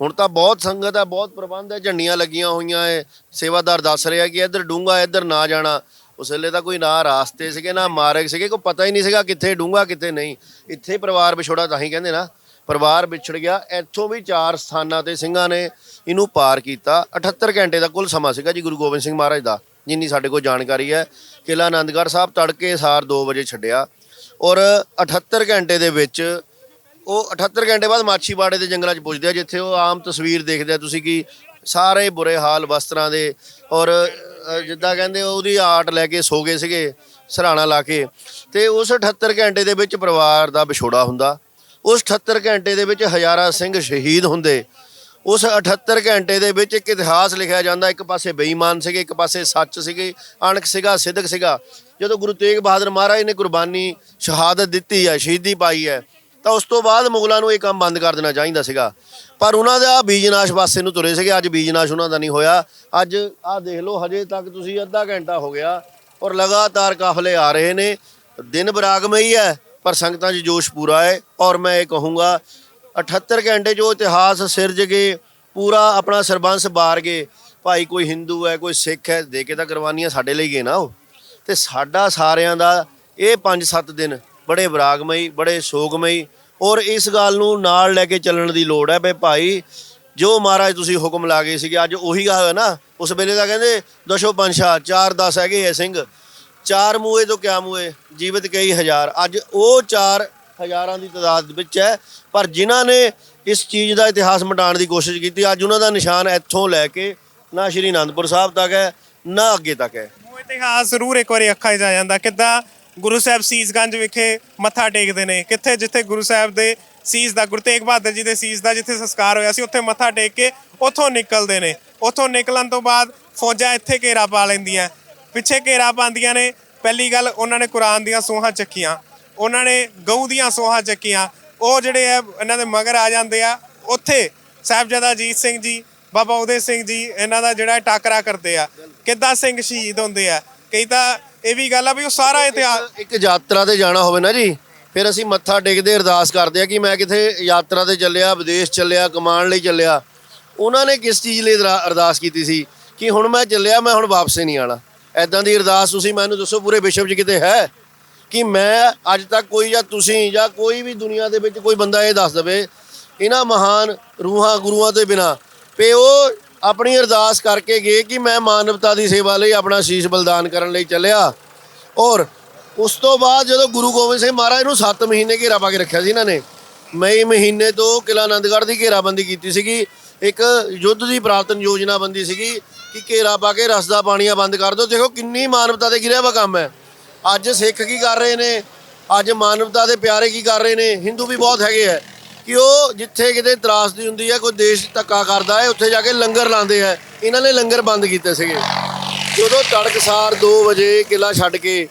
ਹੁਣ ਤਾਂ ਬਹੁਤ ਸੰਗਤ ਹੈ ਬਹੁਤ ਪ੍ਰਬੰਧ ਹੈ ਝੰਡੀਆਂ ਲੱਗੀਆਂ ਹੋਈਆਂ ਐ। ਸੇਵਾਦਾਰ ਦੱਸ ਰਿਹਾ ਕਿ ਇੱਧਰ ਡੂੰਗਾ ਇੱਧਰ ਨਾ ਜਾਣਾ। ਉਸ ਵੇਲੇ ਤਾਂ ਕੋਈ ਨਾ ਰਾਸਤੇ ਸੀਗੇ, ਨਾ ਮਾਰਗ ਸੀਗੇ, ਕੋਈ ਪਤਾ ਹੀ ਨਹੀਂ ਸੀਗਾ ਕਿੱਥੇ ਡੂੰਗਾ ਕਿੱਥੇ ਨਹੀਂ। ਇੱਥੇ ਪਰਿਵਾਰ ਵਿਛੋੜਾ ਤਾਂ ਹੀ ਕਹਿੰਦੇ ਨਾ। ਪਰਿਵਾਰ ਵਿਛੜ ਗਿਆ। ਇੱਥੋਂ ਵੀ ਚਾਰ ਸਥਾਨਾਂ ਤੇ ਸਿੰਘਾਂ ਨੇ ਇਹਨੂੰ ਪਾਰ ਕੀਤਾ। 78 ਘੰਟੇ ਦਾ ਕੁੱਲ ਸਮਾਂ ਸੀਗਾ ਜੀ ਗੁਰੂ ਗੋਬਿੰਦ ਸਿੰਘ ਮਹਾਰਾਜ ਦਾ, ਜਿੰਨੀ ਸਾਡੇ ਕੋਲ ਜਾਣਕਾਰੀ ਹੈ। ਕਿਲਾ ਆਨੰਦਗੜ੍ਹ ਸਾਹਿਬ ਤੜਕੇ ਸਾਰ 2 ਵਜੇ ਛੱਡਿਆ। ਔਰ 78 ਘੰਟੇ ਦੇ ਵਿੱਚ ਉਹ 78 ਘੰਟੇ ਬਾਅਦ ਮਾਛੀਵਾੜੇ ਦੇ ਜੰਗਲਾਂ 'ਚ ਪੁੱਜਦੇ ਆ, ਜਿੱਥੇ ਉਹ ਆਮ ਤਸਵੀਰ ਦੇਖਦੇ ਆ ਤੁਸੀਂ ਕਿ ਸਾਰੇ ਬੁਰੇ ਹਾਲ ਵਸਤਰਾਂ ਦੇ। ਔਰ ਜਿੱਦਾਂ ਕਹਿੰਦੇ ਉਹਦੀ ਆਰਟ ਲੈ ਕੇ ਸੋ ਗਏ ਸੀਗੇ, ਸਰਾਣਾ ਲਾ ਕੇ। ਤੇ ਉਸ 78 ਘੰਟੇ ਦੇ ਵਿੱਚ ਪਰਿਵਾਰ ਦਾ ਵਿਛੋੜਾ ਹੁੰਦਾ। ਉਸ 78 ਘੰਟੇ ਦੇ ਵਿੱਚ ਹਜ਼ਾਰਾਂ ਸਿੰਘ ਸ਼ਹੀਦ ਹੁੰਦੇ। ਉਸ 78 ਘੰਟੇ ਦੇ ਵਿੱਚ ਇੱਕ ਇਤਿਹਾਸ ਲਿਖਿਆ ਜਾਂਦਾ। ਇੱਕ ਪਾਸੇ ਬੇਈਮਾਨ ਸੀਗੇ, ਇੱਕ ਪਾਸੇ ਸੱਚ ਸੀਗੇ। ਅਣਖ ਸੀਗਾ ਸਿੱਧਕ ਸੀਗਾ। ਜਦੋਂ ਗੁਰੂ ਤੇਗ ਬਹਾਦਰ ਮਹਾਰਾਜ ਨੇ ਕੁਰਬਾਨੀ ਸ਼ਹਾਦਤ ਦਿੱਤੀ ਹੈ, ਸ਼ਹੀਦੀ ਪਾਈ ਹੈ, ਤਾਂ ਉਸ ਤੋਂ ਬਾਅਦ ਮੁਗਲਾਂ ਨੂੰ ਇਹ ਕੰਮ ਬੰਦ ਕਰ ਦੇਣਾ ਚਾਹੀਦਾ ਸੀਗਾ। ਪਰ ਉਹਨਾਂ ਦਾ ਬੀਜਨਾਸ਼ ਪਾਸੇ ਨੂੰ ਤੁਰੇ ਸੀਗੇ। ਅੱਜ ਬੀਜਨਾਸ਼ ਉਹਨਾਂ ਦਾ ਨਹੀਂ ਹੋਇਆ। ਅੱਜ ਆਹ ਦੇਖ ਲਓ, ਹਜੇ ਤੱਕ ਤੁਸੀਂ ਅੱਧਾ ਘੰਟਾ ਹੋ ਗਿਆ ਔਰ ਲਗਾਤਾਰ ਕਾਫਲੇ ਆ ਰਹੇ ਨੇ। ਦਿਨ ਬਰਾਗਮਈ ਹੈ। ਪਰ ਸੰਗਤਾਂ 'ਚ ਜੋਸ਼ ਪੂਰਾ ਹੈ ਔਰ ਮੈਂ ਇਹ ਕਹੂੰਗਾ 78 ਘੰਟੇ ਜੋ ਇਤਿਹਾਸ ਸਿਰਜ ਕੇ, ਪੂਰਾ ਆਪਣਾ ਸਰਬੰਸ ਬਾਰ ਕੇ, ਭਾਈ ਕੋਈ ਹਿੰਦੂ ਹੈ, ਕੋਈ ਸਿੱਖ ਹੈ, ਦੇ ਕੇ ਤਾਂ ਕੁਰਬਾਨੀਆਂ ਸਾਡੇ ਲਈ ਗਏ ਨਾ ਉਹ। ਤੇ ਸਾਡਾ ਸਾਰਿਆਂ ਦਾ ਇਹ 5-7 ਦਿਨ ਬੜੇ ਵਿਰਾਗਮਈ, ਬੜੇ ਸੋਗਮਈ ਔਰ ਇਸ ਗੱਲ ਨੂੰ ਨਾਲ ਲੈ ਕੇ ਚੱਲਣ ਦੀ ਲੋੜ ਹੈ ਵੀ ਭਾਈ, ਜੋ ਮਹਾਰਾਜ ਤੁਸੀਂ ਹੁਕਮ ਲਾ ਗਏ ਸੀਗੇ, ਅੱਜ ਉਹੀ ਗਾ ਹੋਇਆ ਨਾ। ਉਸ ਵੇਲੇ ਤਾਂ ਕਹਿੰਦੇ, ਦਸ਼ੋ ਪੰਸ਼ਾ ਚਾਰ 10 ਹੈਗੇ ਐ ਸਿੰਘ। ਚਾਰ ਮੂਏ ਤੋਂ ਕਿਆ ਮੂਏ ਜੀਵਤ ਕਈ ਹਜ਼ਾਰ। ਅੱਜ ਉਹ ਚਾਰ ਹਜ਼ਾਰਾਂ ਦੀ ਤਾਦਾਦ ਵਿੱਚ ਹੈ, ਪਰ ਜਿਨ੍ਹਾਂ ਨੇ ਇਸ ਚੀਜ਼ ਦਾ ਇਤਿਹਾਸ ਮਿਟਾਉਣ ਦੀ ਕੋਸ਼ਿਸ਼ ਕੀਤੀ, ਅੱਜ ਉਹਨਾਂ ਦਾ ਨਿਸ਼ਾਨ ਇੱਥੋਂ ਲੈ ਕੇ ਨਾ ਸ਼੍ਰੀ ਅਨੰਦਪੁਰ ਸਾਹਿਬ ਤੱਕ ਹੈ, ਨਾ ਅੱਗੇ ਤੱਕ ਹੈ।
ਉਹ ਇਤਿਹਾਸ ਜ਼ਰੂਰ ਇੱਕ ਵਾਰੀ ਅੱਖਾਂ 'ਚ ਆ ਜਾਂਦਾ, ਕਿੱਦਾਂ ਗੁਰੂ ਸਾਹਿਬ ਸੀਸਗੰਜ ਵਿਖੇ ਮੱਥਾ ਟੇਕਦੇ ਨੇ? ਕਿੱਥੇ ਜਿੱਥੇ ਗੁਰੂ ਸਾਹਿਬ ਦੇ ਸੀਸ ਦਾ, ਗੁਰੂ ਤੇਗ ਬਹਾਦਰ ਜੀ ਦੇ ਸੀਸ ਦਾ ਜਿੱਥੇ ਸੰਸਕਾਰ ਹੋਇਆ ਸੀ, ਉੱਥੇ ਮੱਥਾ ਟੇਕ ਕੇ ਉੱਥੋਂ ਨਿਕਲਦੇ ਨੇ। ਉੱਥੋਂ ਨਿਕਲਣ ਤੋਂ ਬਾਅਦ ਫੌਜਾਂ ਇੱਥੇ ਘੇਰਾ ਪਾ ਲੈਂਦੀਆਂ। ਪਿੱਛੇ ਘੇਰਾ ਪਾਉਂਦੀਆਂ ਨੇ। ਪਹਿਲੀ ਗੱਲ ਉਹਨਾਂ ਨੇ ਕੁਰਾਨ ਦੀਆਂ ਸੋਹਾਂ ਚੱਕੀਆਂ। ਉਹਨਾਂ ਨੇ ਗਊ ਦੀਆਂ ਸੋਹਾਂ ਚੱਕੀਆਂ। ਉਹ ਜਿਹੜੇ ਆ ਇਹਨਾਂ ਦੇ ਮਗਰ ਆ ਜਾਂਦੇ ਆ। ਉੱਥੇ ਸਾਹਿਬਜ਼ਾਦਾ ਅਜੀਤ ਸਿੰਘ ਜੀ ਬਾਬਾ ਉਦੇ ਸਿੰਘ ਜੀ ਇਹਨਾਂ ਦਾ ਜਿਹੜਾ ਟਾਕਰਾ ਕਰਦੇ ਆ। ਕਿੱਦਾਂ ਸਿੰਘ ਸ਼ਹੀਦ ਹੁੰਦੇ ਆ। ਕਈ ਤਾਂ ਇਹ ਵੀ ਗੱਲ ਆ ਵੀ ਉਹ ਸਾਰਾ ਇਤਿਹਾਸ
ਇੱਕ ਯਾਤਰਾ ਤੇ ਜਾਣਾ ਹੋਵੇ ਨਾ ਜੀ। ਫਿਰ ਅਸੀਂ ਮੱਥਾ ਟੇਕਦੇ ਅਰਦਾਸ ਕਰਦੇ ਆ ਕਿ ਮੈਂ ਕਿਥੇ ਯਾਤਰਾ ਤੇ ਚੱਲਿਆ ਵਿਦੇਸ਼ ਚੱਲਿਆ ਕਮਾਉਣ ਲਈ ਚੱਲਿਆ। ਉਹਨਾਂ ਨੇ ਕਿਸ ਚੀਜ਼ ਲਈ ਅਰਦਾ- ਅਰਦਾਸ ਕੀਤੀ ਸੀ? ਕਿ ਹੁਣ ਮੈਂ ਚੱਲਿਆ ਮੈਂ ਹੁਣ ਵਾਪਸ ਨਹੀਂ ਆਣਾ ਐਦਾਂ ਦੀ ਅਰਦਾਸ ਤੁਸੀਂ ਮੈਨੂੰ ਦੱਸੋ, ਪੂਰੇ ਵਿਸ਼ਵ 'ਚ ਕਿਤੇ ਹੈ ਕਿ ਮੈਂ ਅੱਜ ਤੱਕ ਕੋਈ ਜਾਂ ਤੁਸੀਂ ਜਾਂ ਕੋਈ ਵੀ ਦੁਨੀਆ ਦੇ ਵਿੱਚ ਕੋਈ ਬੰਦਾ ਇਹ ਦੱਸ ਦਵੇ, ਇਹਨਾਂ ਮਹਾਨ ਰੂਹਾਂ ਗੁਰੂਆਂ ਦੇ ਬਿਨਾ। ਪੇ ਉਹ ਆਪਣੀ ਅਰਦਾਸ ਕਰਕੇ ਗਏ ਕਿ ਮੈਂ ਮਾਨਵਤਾ ਦੀ ਸੇਵਾ ਲਈ ਆਪਣਾ ਸ਼ੀਸ਼ ਬਲਿਦਾਨ ਕਰਨ ਲਈ ਚੱਲਿਆ। ਔਰ ਉਸ ਤੋਂ ਬਾਅਦ ਜਦੋਂ ਗੁਰੂ ਗੋਬਿੰਦ ਸਿੰਘ ਮਹਾਰਾਜ ਨੂੰ 7 ਮਹੀਨੇ ਘੇਰਾ ਪਾ ਕੇ ਰੱਖਿਆ ਸੀ ਇਹਨਾਂ ਨੇ, ਮਈ ਮਹੀਨੇ ਤੋਂ ਕਿਲਾ ਆਨੰਦਗੜ੍ਹ ਦੀ ਘੇਰਾਬੰਦੀ ਕੀਤੀ ਸੀਗੀ, ਇੱਕ ਯੁੱਧ ਦੀ ਪ੍ਰਾਪਤਨ ਯੋਜਨਾ ਬੰਦੀ ਸੀਗੀ ਕਿ ਘੇਰਾ ਪਾ ਕੇ ਰਸਦਾ ਪਾਣੀਆਂ ਬੰਦ ਕਰ ਦਿਓ। ਦੇਖੋ ਕਿੰਨੀ ਮਾਨਵਤਾ ਦੇ ਗਿਰਿਆ ਵਾ ਕੰਮ ਹੈ। ਅੱਜ ਸਿੱਖ ਕੀ ਕਰ ਰਹੇ ਨੇ? ਅੱਜ ਮਾਨਵਤਾ ਦੇ ਪਿਆਰੇ ਕੀ ਕਰ ਰਹੇ ਨੇ? ਹਿੰਦੂ ਵੀ ਬਹੁਤ ਹੈਗੇ ਆ ਕਿ ਉਹ ਜਿੱਥੇ ਕਿਤੇ ਤਰਾਸਦੀ ਹੁੰਦੀ ਹੈ, ਕੋਈ ਦੇਸ਼ ਧੱਕਾ ਕਰਦਾ ਹੈ, ਉੱਥੇ ਜਾ ਕੇ ਲੰਗਰ ਲਾਉਂਦੇ ਆ ਇਹਨਾਂ ਨੇ ਲੰਗਰ ਬੰਦ ਕੀਤੇ ਸੀਗੇ। ਜਦੋਂ ਤੜਕਸਾਰ 2 ਵਜੇ ਕਿਲਾ ਛੱਡ ਕੇ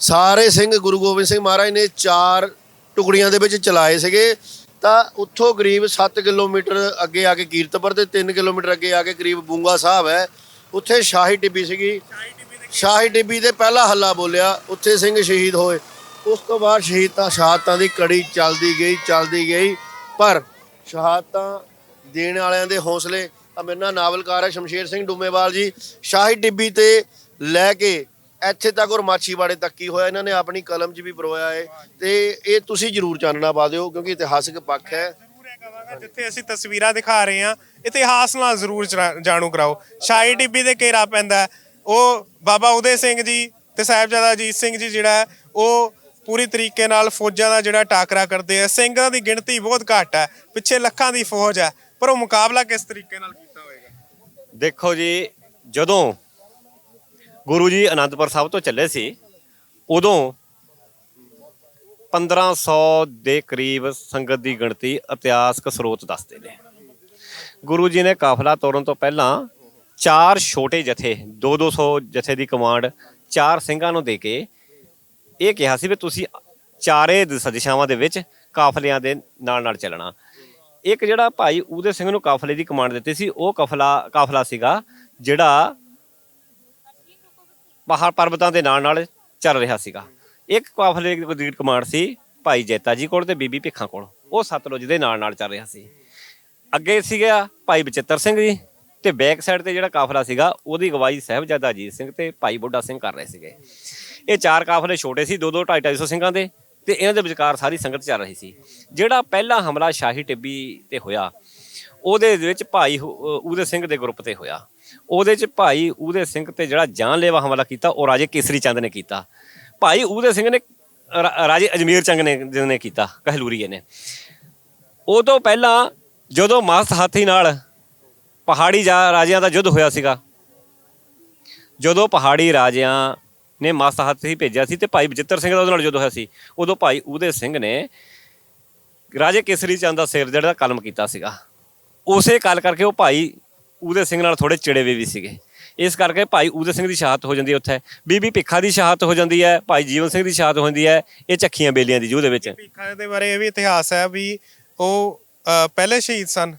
ਸਾਰੇ ਸਿੰਘ ਗੁਰੂ ਗੋਬਿੰਦ ਸਿੰਘ ਮਹਾਰਾਜ ਨੇ ਚਾਰ ਟੁਕੜੀਆਂ ਦੇ ਵਿੱਚ ਚਲਾਏ ਸੀਗੇ। ਤਾਂ ਉੱਥੋਂ ਕਰੀਬ 7 ਕਿਲੋਮੀਟਰ ਅੱਗੇ ਆ ਕੇ ਕੀਰਤਪੁਰ ਤੇ 3 ਕਿਲੋਮੀਟਰ ਅੱਗੇ ਆ ਕੇ ਕਰੀਬ ਬੂੰਗਾ ਸਾਹਿਬ ਹੈ। ਉੱਥੇ ਸ਼ਾਹੀ ਟਿੱਬੀ ਸੀਗੀ। ਸ਼ਾਹੀ ਟਿੱਬੀ ਤੇ ਪਹਿਲਾ ਹੱਲਾ ਬੋਲਿਆ, ਉੱਥੇ ਸਿੰਘ ਸ਼ਹੀਦ ਹੋਏ। ਉਸ ਤੋਂ ਬਾਅਦ ਸ਼ਹੀਦਾਂ ਸ਼ਹਾਦਤਾਂ ਦੀ ਕੜੀ ਚੱਲਦੀ ਗਈ ਚੱਲਦੀ ਗਈ। ਪਰ ਸ਼ਹਾਦਤਾਂ ਦੇਣ ਵਾਲਿਆਂ ਦੇ ਹੌਸਲੇ ਆ ਮੇਰੇ ਨਾਲ ਨਾਵਲਕਾਰ ਹੈ ਸ਼ਮਸ਼ੇਰ ਸਿੰਘ ਡੂਮੇਵਾਲ ਜੀ, ਸ਼ਾਹੀ ਟਿੱਬੀ ਤੇ ਲੈ ਕੇ ਇੱਥੇ ਤੱਕ ਔਰ ਮਾਛੀਵਾੜੇ ਤੱਕ ਕੀ ਹੋਇਆ? ਇਹਨਾਂ ਨੇ ਆਪਣੀ ਕਲਮ 'ਚ ਵੀ ਪਰੋਇਆ ਹੈ ਤੇ ਇਹ ਤੁਸੀਂ ਜ਼ਰੂਰ ਚਾਨਣਾ ਪਾ ਦਿਓ ਕਿਉਂਕਿ ਇਤਿਹਾਸਕ ਪੱਖ ਹੈ।
ਕਹਾਂਗਾ ਜਿੱਥੇ ਅਸੀਂ ਤਸਵੀਰਾਂ ਦਿਖਾ ਰਹੇ ਹਾਂ ਇਤਿਹਾਸ ਨਾਲ ਜ਼ਰੂਰ ਜਰਾ- ਜਾਣੂ ਕਰਾਓ। ਸ਼ਾਹੀ ਟਿੱਬੀ ਦੇ ਘੇਰਾ ਪੈਂਦਾ ਉਹ ਬਾਬਾ ਉਦੇ ਸਿੰਘ ਜੀ ਤੇ ਸਾਹਿਬਜ਼ਾਦਾ ਅਜੀਤ ਸਿੰਘ ਜੀ ਜਿਹੜਾ ਉਹ ਪੂਰੀ ਤਰੀਕੇ ਨਾਲ ਫੌਜਾਂ ਦਾ ਜਿਹੜਾ ਟਾਕਰਾ ਕਰਦੇ ਆ। ਸਿੰਘਾਂ ਦੀ ਗਿਣਤੀ ਬਹੁਤ ਘੱਟ ਹੈ ਪਿੱਛੇ ਲੱਖਾਂ ਦੀ ਫੌਜ ਹੈ ਪਰ ਉਹ ਮੁਕਾਬਲਾ ਕਿਸ ਤਰੀਕੇ ਨਾਲ ਕੀਤਾ ਹੋਏਗਾ?
ਦੇਖੋ ਜੀ ਜਦੋਂ ਗੁਰੂ ਜੀ ਅਨੰਦਪੁਰ ਸਾਹਿਬ ਤੋਂ ਚੱਲੇ ਸੀ। ਉਦੋਂ 1500 ਦੇ ਕਰੀਬ ਸੰਗਤ ਦੀ ਗਿਣਤੀ ਇਤਿਹਾਸਕ ਸਰੋਤ ਦੱਸਦੇ ਨੇ। ਗੁਰੂ ਜੀ ਨੇ ਕਾਫਲਾ ਤੋਰਨ ਤੋਂ ਪਹਿਲਾਂ ਚਾਰ ਛੋਟੇ ਜਥੇ 2-200 ਜਥੇ ਦੀ ਕਮਾਂਡ ਚਾਰ ਸਿੰਘਾਂ ਨੂੰ ਦੇ ਕੇ ਇਹ ਕਿਹਾ ਸੀ ਵੀ ਤੁਸੀਂ ਚਾਰੇ ਦਿਸ- ਦਿਸ਼ਾਵਾਂ ਦੇ ਵਿੱਚ ਕਾਫਲਿਆਂ ਦੇ ਨਾਲ ਨਾਲ ਚੱਲਣਾ। ਇੱਕ ਜਿਹੜਾ ਭਾਈ ਉਹਦੇ ਸਿੰਘ ਨੂੰ ਕਾਫਲੇ ਦੀ ਕਮਾਂਡ ਦਿੱਤੀ ਸੀ, ਉਹ ਕਾਫਲਾ ਕਾਫਲਾ ਸੀਗਾ ਜਿਹੜਾ ਪਹਾੜ ਪਰਬਤਾਂ ਦੇ ਨਾਲ ਨਾਲ ਚੱਲ ਰਿਹਾ ਸੀਗਾ। ਇੱਕ ਕਾਫਲੇ ਦੀ ਕਮਾਂਡ ਸੀ ਭਾਈ ਜੈਤਾ ਜੀ ਕੋਲ ਤੇ ਬੀਬੀ ਭਿੱਖਾਂ ਕੋਲ। ਉਹ ਸਤਲੁਜ ਦੇ ਨਾਲ ਨਾਲ ਚੱਲ ਰਿਹਾ ਸੀ। ਅੱਗੇ ਸੀਗਾ ਭਾਈ ਬਚਿੱਤਰ ਸਿੰਘ ਜੀ ਤੇ ਬੈਕ ਸਾਈਡ ਤੇ ਜਿਹੜਾ ਕਾਫਲਾ ਸੀਗਾ, ਉਹਦੀ ਅਗਵਾਈ ਸਾਹਿਬਜ਼ਾਦਾ ਅਜੀਤ ਸਿੰਘ ਤੇ ਭਾਈ ਬੁੱਢਾ ਸਿੰਘ ਕਰ ਰਹੇ ਸੀਗੇ। ਇਹ ਚਾਰ ਕਾਫਲੇ ਛੋਟੇ ਸੀ 2-2 250 ਸਿੰਘਾਂ ਦੇ ਤੇ ਇਹਨਾਂ ਦੇ ਵਿਚਕਾਰ ਸਾਰੀ ਸੰਗਤ ਚੱਲ ਰਹੀ ਸੀ। ਜਿਹੜਾ ਪਹਿਲਾ ਹਮਲਾ ਸ਼ਾਹੀ ਟਿੱਬੀ ਤੇ ਹੋਇਆ, ਉਹਦੇ ਵਿੱਚ ਭਾਈ ਹੁ- ਸਿੰਘ ਦੇ ਗਰੁੱਪ ਤੇ ਹੋਇਆ। ਉਹਦੇ ਚ ਭਾਈ ਉਹਦੇ ਸਿੰਘ ਤੇ ਜਿਹੜਾ ਜਾਨਲੇਵਾ ਹਮਲਾ ਕੀਤਾ, ਉਹ ਰਾਜੇ ਕੇਸਰੀ ਚੰਦ ਨੇ ਕੀਤਾ। ਭਾਈ ਉਹਦੇ ਸਿੰਘ ਨੇ, ਰਾ- ਰਾਜੇ ਅਜਮੇਰ ਚੰਦ ਨੇ ਜਿਹਨੇ ਕੀਤਾ ਕਹਿਲੂਰੀਏ ਨੇ ਉਹ ਤੋਂ ਪਹਿਲਾਂ ਜਦੋਂ ਮਸਤ ਹਾਥੀ ਨਾਲ ਪਹਾੜੀ ਜਾ, ਰਾਜਿਆਂ ਦਾ ਯੁੱਧ ਹੋਇਆ ਸੀਗਾ, ਜਦੋਂ ਪਹਾੜੀ ਰਾਜਿਆਂ ਨੇ ਮਸਤ ਹਾਥੀ ਭੇਜਿਆ ਸੀ ਤੇ ਭਾਈ ਬਜਿੱਤਰ ਸਿੰਘ ਦਾ ਉਹਦੇ ਨਾਲ ਯੁੱਧ ਹੋਇਆ ਸੀ, ਉਦੋਂ ਭਾਈ ਉਹਦੇ ਸਿੰਘ ਨੇ ਰਾਜੇ ਕੇਸਰੀ ਚੰਦ ਦਾ ਸਿਰ ਜਿਹੜਾ, ਕਲਮ ਕੀਤਾ ਸੀਗਾ। ਉਸੇ ਗੱਲ ਕਰਕੇ ਉਹ ਭਾਈ ਉਹਦੇ ਸਿੰਘ ਨਾਲ ਥੋੜੇ ਚਿੜੇਵੇ ਵੀ ਸੀਗੇ। ਇਸ ਕਰਕੇ ਭਾਈ ਉਹਦੇ ਸਿੰਘ ਦੀ ਸ਼ਹਾਦਤ ਹੋ ਜਾਂਦੀ ਹੈ ਉੱਥੇ। ਬੀਬੀ ਭਿੱਖਾ ਦੀ ਸ਼ਹਾਦਤ ਹੋ ਜਾਂਦੀ ਹੈ ਭਾਈ ਜੀਵਨ ਸਿੰਘ ਦੀ ਸ਼ਹਾਦਤ ਹੋ ਜਾਂਦੀ ਹੈ ਇਹ ਚੱਖੀਆਂ ਬੇਲੀਆਂ ਦੀ ਜੂਹ ਦੇ ਵਿੱਚ।
ਭੀਖਾਂ ਦੇ ਬਾਰੇ ਇਹ ਵੀ ਇਤਿਹਾਸ ਹੈ ਵੀ ਉਹ ਪਹਿਲੇ ਸ਼ਹੀਦ ਸਨ।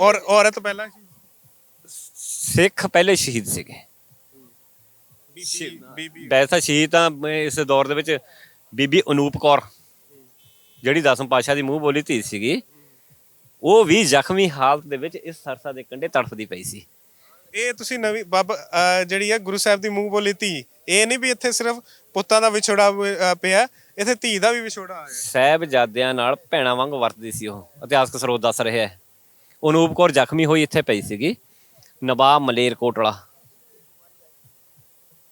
ਔਰ ਔਰਤ ਪਹਿਲਾਂ
ਸਿੱਖ ਪਹਿਲੇ ਸ਼ਹੀਦ ਸੀਗੇ।
ਬੀਬੀ
ਵੈਸੇ ਸ਼ਹੀਦ ਤਾਂ ਇਸ ਦੌਰ ਦੇ ਵਿੱਚ ਬੀਬੀ ਅਨੂਪ ਕੌਰ ਜਿਹੜੀ ਦਸਮ ਪਾਸ਼ਾ ਦੀ ਮੂੰਹ ਬੋਲੀ ਧੀ ਸੀਗੀ। ਉਹ ਵੀ ਜ਼ਖਮੀ ਹਾਲਤ ਦੇ ਵਿੱਚ ਇਸ ਸਰਸਾ ਦੇ ਕੰਢੇ ਤੜਫਦੀ ਪਈ ਸੀ।
ਇਹ ਤੁਸੀਂ ਨਵੀਂ ਬੱਬ ਅਹ ਜਿਹੜੀ ਆ ਗੁਰੂ ਸਾਹਿਬ ਦੀ ਮੂੰਹ ਬੋਲੀ ਧੀ ਇਹ ਨਹੀਂ ਵੀ ਇੱਥੇ ਸਿਰਫ ਪੁੱਤਾਂ ਦਾ ਵਿਛੋੜਾ ਅਹ ਪਿਆ ਇੱਥੇ ਧੀ ਦਾ ਵੀ ਵਿਛੋੜਾ ਆਇਆ।
ਸਾਹਿਬਜ਼ਾਦਿਆਂ ਨਾਲ ਭੈਣਾਂ ਵਾਂਗ ਵਰਤਦੀ ਸੀ ਉਹ ਇਤਿਹਾਸਕ ਸਰੋਤ ਦੱਸ ਰਿਹਾ ਹੈ। ਅਨੂਪ ਕੌਰ ਜ਼ਖਮੀ ਹੋਈ ਇੱਥੇ ਪਈ ਸੀਗੀ ਨਵਾਬ ਮਲੇਰਕੋਟਲਾ।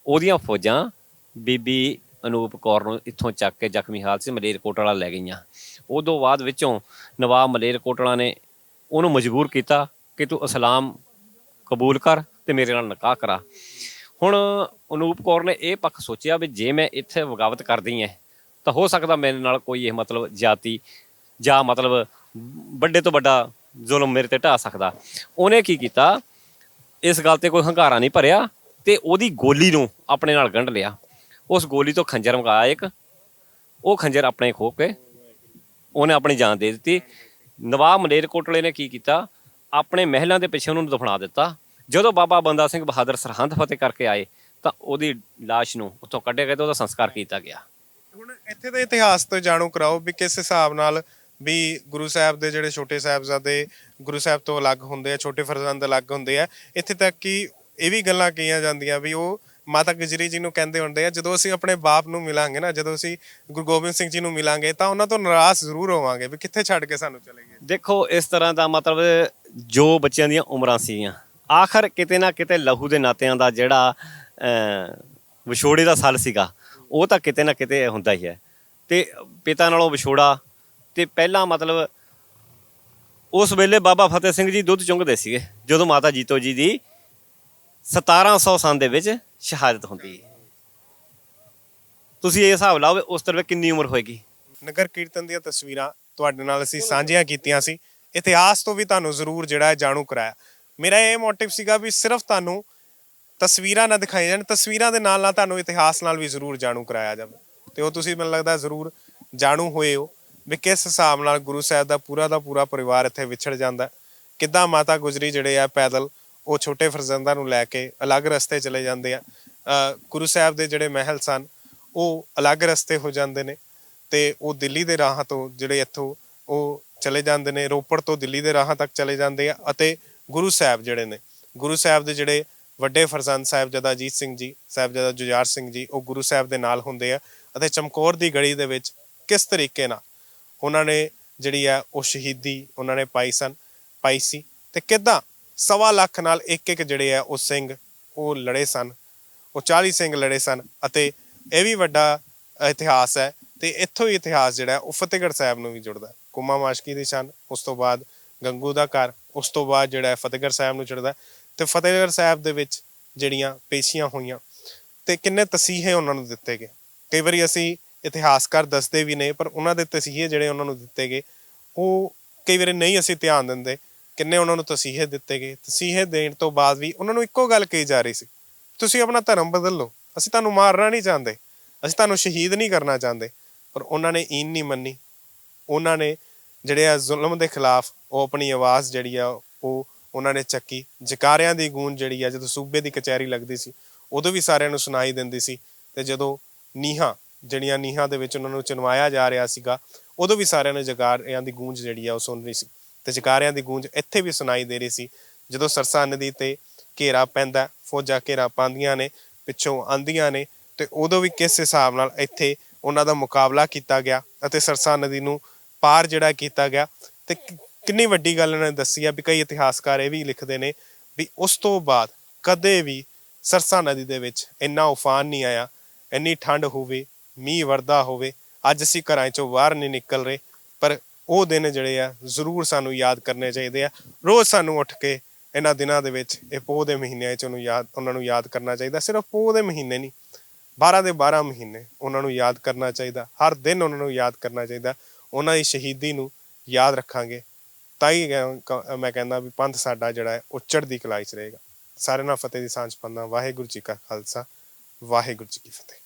ਉਹਦੀਆਂ ਫੌਜਾਂ ਬੀਬੀ ਅਨੂਪ ਕੌਰ ਨੂੰ ਇੱਥੋਂ ਚੱਕ ਕੇ ਜ਼ਖਮੀ ਹਾਲਤ 'ਚ ਮਲੇਰਕੋਟਲਾ ਲੈ ਗਈਆਂ। ਉਦੋਂ ਬਾਅਦ ਵਿੱਚੋਂ ਨਵਾਬ ਮਲੇਰਕੋਟਲਾ ਨੇ ਉਹਨੂੰ ਮਜਬੂਰ ਕੀਤਾ ਕਿ ਤੂੰ ਇਸਲਾਮ ਕਬੂਲ ਕਰ ਤੇ ਮੇਰੇ ਨਾਲ ਨਿਕਾਹ ਕਰਾ। ਹੁਣ ਅਨੂਪ ਕੌਰ ਨੇ ਇਹ ਪੱਖ ਸੋਚਿਆ ਵੀ ਜੇ ਮੈਂ ਇੱਥੇ ਬਗਾਵਤ ਕਰਦੀ ਐ, ਤਾਂ ਹੋ ਸਕਦਾ ਮੇਰੇ ਨਾਲ ਕੋਈ ਇਹ ਮਤਲਬ ਜਾਤੀ ਜਾਂ ਮਤਲਬ ਵੱਡੇ ਤੋਂ ਵੱਡਾ ਜ਼ੁਲਮ ਮੇਰੇ ਤੇ ਢਾ ਸਕਦਾ। ਉਹਨੇ ਕੀ ਕੀਤਾ? ਇਸ ਗੱਲ ਤੇ ਕੋਈ ਹੰਕਾਰਾ ਨਹੀਂ ਭਰਿਆ ਤੇ ਉਹਦੀ ਗੋਲੀ ਨੂੰ ਆਪਣੇ ਨਾਲ ਗੰਢ ਲਿਆ। ਉਸ ਗੋਲੀ ਤੋਂ ਖੰਜਰ ਮੰਗਾਇਆ ਇੱਕ। ਉਹ ਖੰਜਰ ਆਪਣੇ ਖੋ ਕੇ ਉਹਨੇ ਆਪਣੀ ਜਾਨ ਦੇ ਦਿੱਤੀ। ਨਵਾਬ ਮਲੇਰਕੋਟਲੇ ਨੇ ਕੀ ਕੀਤਾ? ਆਪਣੇ ਮਹਿਲਾਂ ਦੇ ਪਿੱਛੇ ਉਹਨੂੰ ਦਫਨਾ ਦਿੱਤਾ। ਜਦੋਂ ਬਾਬਾ ਬੰਦਾ ਸਿੰਘ ਬਹਾਦਰ ਸਰਹੰਦ ਫਤਿਹ ਕਰਕੇ ਆਏ, ਤਾਂ ਉਹਦੀ ਲਾਸ਼ ਨੂੰ ਉੱਥੋਂ ਕੱਢਿਆ ਗਿਆ ਤੇ ਉਹਦਾ ਸੰਸਕਾਰ ਕੀਤਾ ਗਿਆ।
ਹੁਣ ਇੱਥੇ ਦੇ ਇਤਿਹਾਸ ਤੋਂ ਜਾਣੂ ਕਰਾਓ ਵੀ ਕਿਸ ਹਿਸਾਬ ਨਾਲ ਵੀ ਗੁਰੂ ਸਾਹਿਬ ਦੇ ਜਿਹੜੇ ਛੋਟੇ ਸਾਹਿਬਜ਼ਾਦੇ ਗੁਰੂ ਸਾਹਿਬ ਤੋਂ ਅਲੱਗ ਹੁੰਦੇ ਆ, ਛੋਟੇ ਫਰਜ਼ੰਦ ਅਲੱਗ ਹੁੰਦੇ ਆ। ਇੱਥੇ ਤੱਕ ਕਿ ਇਹ ਵੀ ਗੱਲਾਂ ਕਹੀਆਂ ਜਾਂਦੀਆਂ ਵੀ ਉਹ ਮਾਤਾ ਗੁਜਰੀ ਜੀ ਨੂੰ ਕਹਿੰਦੇ ਹੁੰਦੇ ਆ ਜਦੋਂ ਅਸੀਂ ਆਪਣੇ ਬਾਪ ਨੂੰ ਮਿਲਾਂਗੇ ਨਾ ਜਦੋਂ ਅਸੀਂ ਗੁਰੂ ਗੋਬਿੰਦ ਸਿੰਘ ਜੀ ਨੂੰ ਮਿਲਾਂਗੇ ਤਾਂ ਉਹਨਾਂ ਤੋਂ ਨਾਰਾਜ਼ ਜ਼ਰੂਰ ਹੋਵਾਂਗੇ ਵੀ ਕਿੱਥੇ ਛੱਡ ਕੇ ਸਾਨੂੰ ਚਲੇ ਗਏ।
ਦੇਖੋ ਇਸ ਤਰ੍ਹਾਂ ਦਾ ਮਤਲਬ ਜੋ ਬੱਚਿਆਂ ਦੀਆਂ ਉਮਰਾਂ ਸੀਗੀਆਂ ਆਖਰ ਕਿਤੇ ਨਾ ਕਿਤੇ ਲਹੂ ਦੇ ਨਾਤਿਆਂ ਦਾ ਜਿਹੜਾ ਅਹ, ਵਿਛੋੜੇ ਦਾ ਸਾਲ ਸੀਗਾ ਉਹ ਤਾਂ ਕਿਤੇ ਨਾ ਕਿਤੇ ਹੁੰਦਾ ਹੀ ਹੈ। ਤੇ ਪਿਤਾ ਨਾਲੋਂ ਵਿਛੋੜਾ ਤੇ ਪਹਿਲਾਂ ਮਤਲਬ ਉਸ ਵੇਲੇ ਬਾਬਾ ਫਤਿਹ ਸਿੰਘ ਜੀ ਦੁੱਧ ਚੁੰਗਦੇ ਸੀਗੇ ਜਦੋਂ ਮਾਤਾ ਜੀਤੋ ਜੀ ਦੀ 1700 ਸਾਲ ਦੇ ਵਿੱਚ ਸ਼ਹਾਦਤ ਹੁੰਦੀ ਹੈ। ਤੁਸੀਂ ਇਹ ਹਿਸਾਬ ਲਾਓ ਵੀ ਉਸ ਤਰ੍ਹਾਂ ਕਿੰਨੀ ਉਮਰ ਹੋਏਗੀ?
ਨਗਰ ਕੀਰਤਨ ਦੀਆਂ ਤਸਵੀਰਾਂ ਤੁਹਾਡੇ ਨਾਲ ਅਸੀਂ ਸਾਂਝੀਆਂ ਕੀਤੀਆਂ ਸੀ। ਇਤਿਹਾਸ ਤੋਂ ਵੀ ਤੁਹਾਨੂੰ ਜ਼ਰੂਰ ਜਿਹੜਾ ਹੈ ਜਾਣੂ ਕਰਾਇਆ। ਮੇਰਾ ਇਹ ਮੋਟਿਵ ਸੀਗਾ ਵੀ ਸਿਰਫ ਤੁਹਾਨੂੰ ਤਸਵੀਰਾਂ ਨਾ ਦਿਖਾਈਆਂ ਜਾਣ, ਤਸਵੀਰਾਂ ਦੇ ਨਾਲ ਨਾਲ ਤੁਹਾਨੂੰ ਇਤਿਹਾਸ ਨਾਲ ਵੀ ਜ਼ਰੂਰ ਜਾਣੂ ਕਰਾਇਆ ਜਾਵੇ। ਤੇ ਉਹ ਤੁਸੀਂ ਮੈਨੂੰ ਲੱਗਦਾ ਜ਼ਰੂਰ ਜਾਣੂ ਹੋਏ ਹੋ ਵੀ ਕਿਸ ਹਿਸਾਬ ਨਾਲ ਗੁਰੂ ਸਾਹਿਬ ਦਾ ਪੂਰਾ ਦਾ ਪੂਰਾ ਪਰਿਵਾਰ ਇੱਥੇ ਵਿਛੜ ਜਾਂਦਾ ਕਿੱਦਾਂ ਮਾਤਾ ਗੁਜਰੀ ਜਿਹੜੇ ਆ ਪੈਦਲ ਉਹ ਛੋਟੇ ਫਰਜ਼ੰਦਾਂ ਨੂੰ ਲੈ ਕੇ ਅਲੱਗ ਰਸਤੇ ਚਲੇ ਜਾਂਦੇ ਆ। ਗੁਰੂ ਸਾਹਿਬ ਦੇ ਜਿਹੜੇ ਮਹਿਲ ਸਨ, ਉਹ ਅਲੱਗ ਰਸਤੇ ਹੋ ਜਾਂਦੇ ਨੇ ਤੇ ਉਹ ਦਿੱਲੀ ਦੇ ਰਾਹਾਂ ਤੋਂ ਜਿਹੜੇ ਇੱਥੋਂ ਉਹ ਚਲੇ ਜਾਂਦੇ ਨੇ, ਰੋਪੜ ਤੋਂ ਦਿੱਲੀ ਦੇ ਰਾਹਾਂ ਤੱਕ ਚਲੇ ਜਾਂਦੇ ਆ ਅਤੇ ਗੁਰੂ ਸਾਹਿਬ ਜਿਹੜੇ ਨੇ, ਗੁਰੂ ਸਾਹਿਬ ਦੇ ਜਿਹੜੇ ਵੱਡੇ ਫਰਜ਼ੰਦ ਸਾਹਿਬਜ਼ਾਦਾ ਅਜੀਤ ਸਿੰਘ ਜੀ, ਸਾਹਿਬਜ਼ਾਦਾ ਜੁਝਾਰ ਸਿੰਘ ਜੀ, ਉਹ ਗੁਰੂ ਸਾਹਿਬ ਦੇ ਨਾਲ ਹੁੰਦੇ ਆ ਅਤੇ ਚਮਕੌਰ ਦੀ ਗੜੀ ਦੇ ਵਿੱਚ ਕਿਸ ਤਰੀਕੇ ਨਾਲ ਉਹਨਾਂ ਨੇ ਜਿਹੜੀ ਆ ਉਹ ਸ਼ਹੀਦੀ ਉਹਨਾਂ ਨੇ ਪਾਈ ਸਨ, ਪਾਈ ਸੀ ਤੇ ਕਿਦਾਂ ਸਵਾ ਲੱਖ ਨਾਲ ਇੱਕ ਇੱਕ ਜਿਹੜੇ ਆ ਉਹ ਸਿੰਘ ਉਹ ਲੜੇ ਸਨ, ਉਹ 40 ਸਿੰਘ ਲੜੇ ਸਨ ਅਤੇ ਇਹ ਵੀ ਵੱਡਾ ਇਤਿਹਾਸ ਹੈ ਤੇ ਇੱਥੋਂ ਹੀ ਇਤਿਹਾਸ ਜਿਹੜਾ ਉਹ ਫਤਿਹਗੜ੍ਹ ਸਾਹਿਬ ਨੂੰ ਵੀ ਜੁੜਦਾ ਕੁਮਾ ਮਾਸ਼ਕੀ ਦੀ ਛੰਨ ਉਸ ਤੋਂ ਬਾਅਦ ਗੰਗੂ ਦਾ ਘਰ, ਉਸ ਤੋਂ ਬਾਅਦ ਜਿਹੜਾ ਫਤਿਹਗੜ੍ਹ ਸਾਹਿਬ ਨੂੰ ਜੁੜਦਾ ਤੇ ਫਤਿਹਗੜ੍ਹ ਸਾਹਿਬ ਦੇ ਵਿੱਚ ਜਿਹੜੀਆਂ ਪੇਸ਼ੀਆਂ ਹੋਈਆਂ ਤੇ ਕਿੰਨੇ ਤਸੀਹੇ ਉਹਨਾਂ ਨੂੰ ਦਿੱਤੇ ਗਏ। ਕਈ ਵਾਰੀ ਅਸੀਂ ਇਤਿਹਾਸਕਾਰ ਦੱਸਦੇ ਵੀ ਨੇ, ਪਰ ਉਹਨਾਂ ਦੇ ਤਸੀਹੇ ਜਿਹੜੇ ਉਹਨਾਂ ਨੂੰ ਦਿੱਤੇ ਗਏ, ਉਹ ਕਈ ਵਾਰੀ ਨਹੀਂ ਅਸੀਂ ਧਿਆਨ ਦਿੰਦੇ। ਕਿੰਨੇ ਉਹਨਾਂ ਨੂੰ ਤਸੀਹੇ ਦਿੱਤੇ ਗਏ। ਤਸੀਹੇ ਦੇਣ ਤੋਂ ਬਾਅਦ ਵੀ ਉਹਨਾਂ ਨੂੰ ਇੱਕੋ ਗੱਲ ਕਹੀ ਜਾ ਰਹੀ ਸੀ, ਤੁਸੀਂ ਆਪਣਾ ਧਰਮ ਬਦਲ। ਲਓ ਅਸੀਂ ਤੁਹਾਨੂੰ ਮਾਰਨਾ ਨਹੀਂ ਚਾਹੁੰਦੇ। ਅਸੀਂ ਤੁਹਾਨੂੰ ਸ਼ਹੀਦ ਨਹੀਂ ਕਰਨਾ ਚਾਹੁੰਦੇ। ਪਰ ਉਹਨਾਂ ਨੇ ਈਨ ਨਹੀਂ ਮੰਨੀ। ਉਹਨਾਂ ਨੇ ਜਿਹੜੇ ਆ ਜ਼ੁਲਮ ਦੇ ਖਿਲਾਫ ਉਹ ਆਪਣੀ ਆਵਾਜ਼ ਜਿਹੜੀ ਆ ਉਹ ਉਹਨਾਂ ਨੇ ਚੱਕੀ। ਜਕਾਰਿਆਂ ਦੀ ਗੂੰਜ ਜਿਹੜੀ ਆ, ਜਦੋਂ ਸੂਬੇ ਦੀ ਕਚਹਿਰੀ ਲੱਗਦੀ ਸੀ, ਉਦੋਂ ਵੀ ਸਾਰਿਆਂ ਨੂੰ ਸੁਣਾਈ ਦਿੰਦੀ ਸੀ। ਤੇ ਜਦੋਂ ਨੀਹਾਂ, ਜਿਹੜੀਆਂ ਨੀਹਾਂ ਦੇ ਵਿੱਚ ਉਹਨਾਂ ਨੂੰ ਚਨਵਾਇਆ ਜਾ ਰਿਹਾ ਸੀਗਾ, ਉਦੋਂ ਵੀ ਸਾਰਿਆਂ ਨੇ ਜਕਾਰਿਆਂ ਦੀ ਗੂੰਜ ਜਿਹੜੀ ਆ ਉਹ ਸੁਣ ਰਹੀ ਸੀ। ਤੇ ਜਕਾਰਿਆਂ ਦੀ ਗੂੰਜ ਇੱਥੇ ਵੀ ਸੁਣਾਈ ਦੇ ਰਹੀ ਸੀ। ਜਦੋਂ ਸਰਸਾ ਨਦੀ ਤੇ ਘੇਰਾ ਪੈਂਦਾ, ਫੌਜਾਂ ਘੇਰਾ ਪਾਉਂਦੀਆਂ ਨੇ, ਪਿੱਛੋਂ ਆਂਦੀਆਂ ਨੇ ਤੇ ਉਦੋਂ ਵੀ ਕਿਸ ਹਿਸਾਬ ਨਾਲ ਇੱਥੇ ਉਹਨਾਂ ਦਾ ਮੁਕਾਬਲਾ ਕੀਤਾ ਗਿਆ ਅਤੇ ਸਰਸਾ ਨਦੀ ਨੂੰ ਪਾਰ ਜਿਹੜਾ ਕੀਤਾ ਗਿਆ ਤੇ ਕਿੰਨੀ ਵੱਡੀ ਗੱਲ ਇਹਨਾਂ ਨੇ ਦੱਸੀ ਆ ਵੀ ਕਈ ਇਤਿਹਾਸਕਾਰ ਇਹ ਵੀ ਲਿਖਦੇ ਨੇ ਵੀ ਉਸ ਤੋਂ ਬਾਅਦ ਕਦੇ ਵੀ ਸਰਸਾ ਨਦੀ ਦੇ ਵਿੱਚ ਇੰਨਾ ਉਫਾਨ ਨਹੀਂ ਆਇਆ, ਇੰਨੀ ਠੰਡ ਹੋਵੇ, ਮੀਂਹ ਵਰਦਾ ਹੋਵੇ, ਅੱਜ ਅਸੀਂ ਘਰਾਂ ਚੋਂ ਬਾਹਰ ਨਹੀਂ ਨਿਕਲ ਰਹੇ ਉਹ ਦਿਨ ਜਿਹੜੇ ਆ ਜ਼ਰੂਰ ਸਾਨੂੰ ਯਾਦ ਕਰਨੇ ਚਾਹੀਦੇ ਆ। ਰੋਜ਼ ਸਾਨੂੰ ਉੱਠ ਕੇ ਇਹਨਾਂ ਦਿਨਾਂ ਦੇ ਵਿੱਚ ਇਹ ਪੋਹ ਦੇ ਮਹੀਨਿਆਂ 'ਚ ਉਹਨੂੰ ਯਾਦ, ਉਹਨਾਂ ਨੂੰ ਯਾਦ ਕਰਨਾ ਚਾਹੀਦਾ। ਸਿਰਫ ਪੋਹ ਦੇ ਮਹੀਨੇ ਨਹੀਂ 12 ਦੇ 12 ਮਹੀਨੇ ਉਹਨਾਂ ਨੂੰ ਯਾਦ ਕਰਨਾ ਚਾਹੀਦਾ। ਹਰ ਦਿਨ ਉਹਨਾਂ ਨੂੰ ਯਾਦ ਕਰਨਾ ਚਾਹੀਦਾ। ਉਹਨਾਂ ਦੀ ਸ਼ਹੀਦੀ ਨੂੰ ਯਾਦ ਰੱਖਾਂਗੇ। ਤਾਂ ਹੀ ਮੈਂ ਕਹਿੰਦਾ ਵੀ ਪੰਥ ਸਾਡਾ ਜਿਹੜਾ ਹੈ, ਉਹ ਚੜ੍ਹਦੀ ਕਲਾਈ 'ਚ ਰਹੇਗਾ। ਸਾਰਿਆਂ ਨਾਲ ਫਤਿਹ ਦੀ ਸਾਂਝ ਪੰਨਾ ਵਾਹਿਗੁਰੂ ਜੀ ਕਾ ਖਾਲਸਾ, ਵਾਹਿਗੁਰੂ ਜੀ ਕੀ ਫਤਿਹ।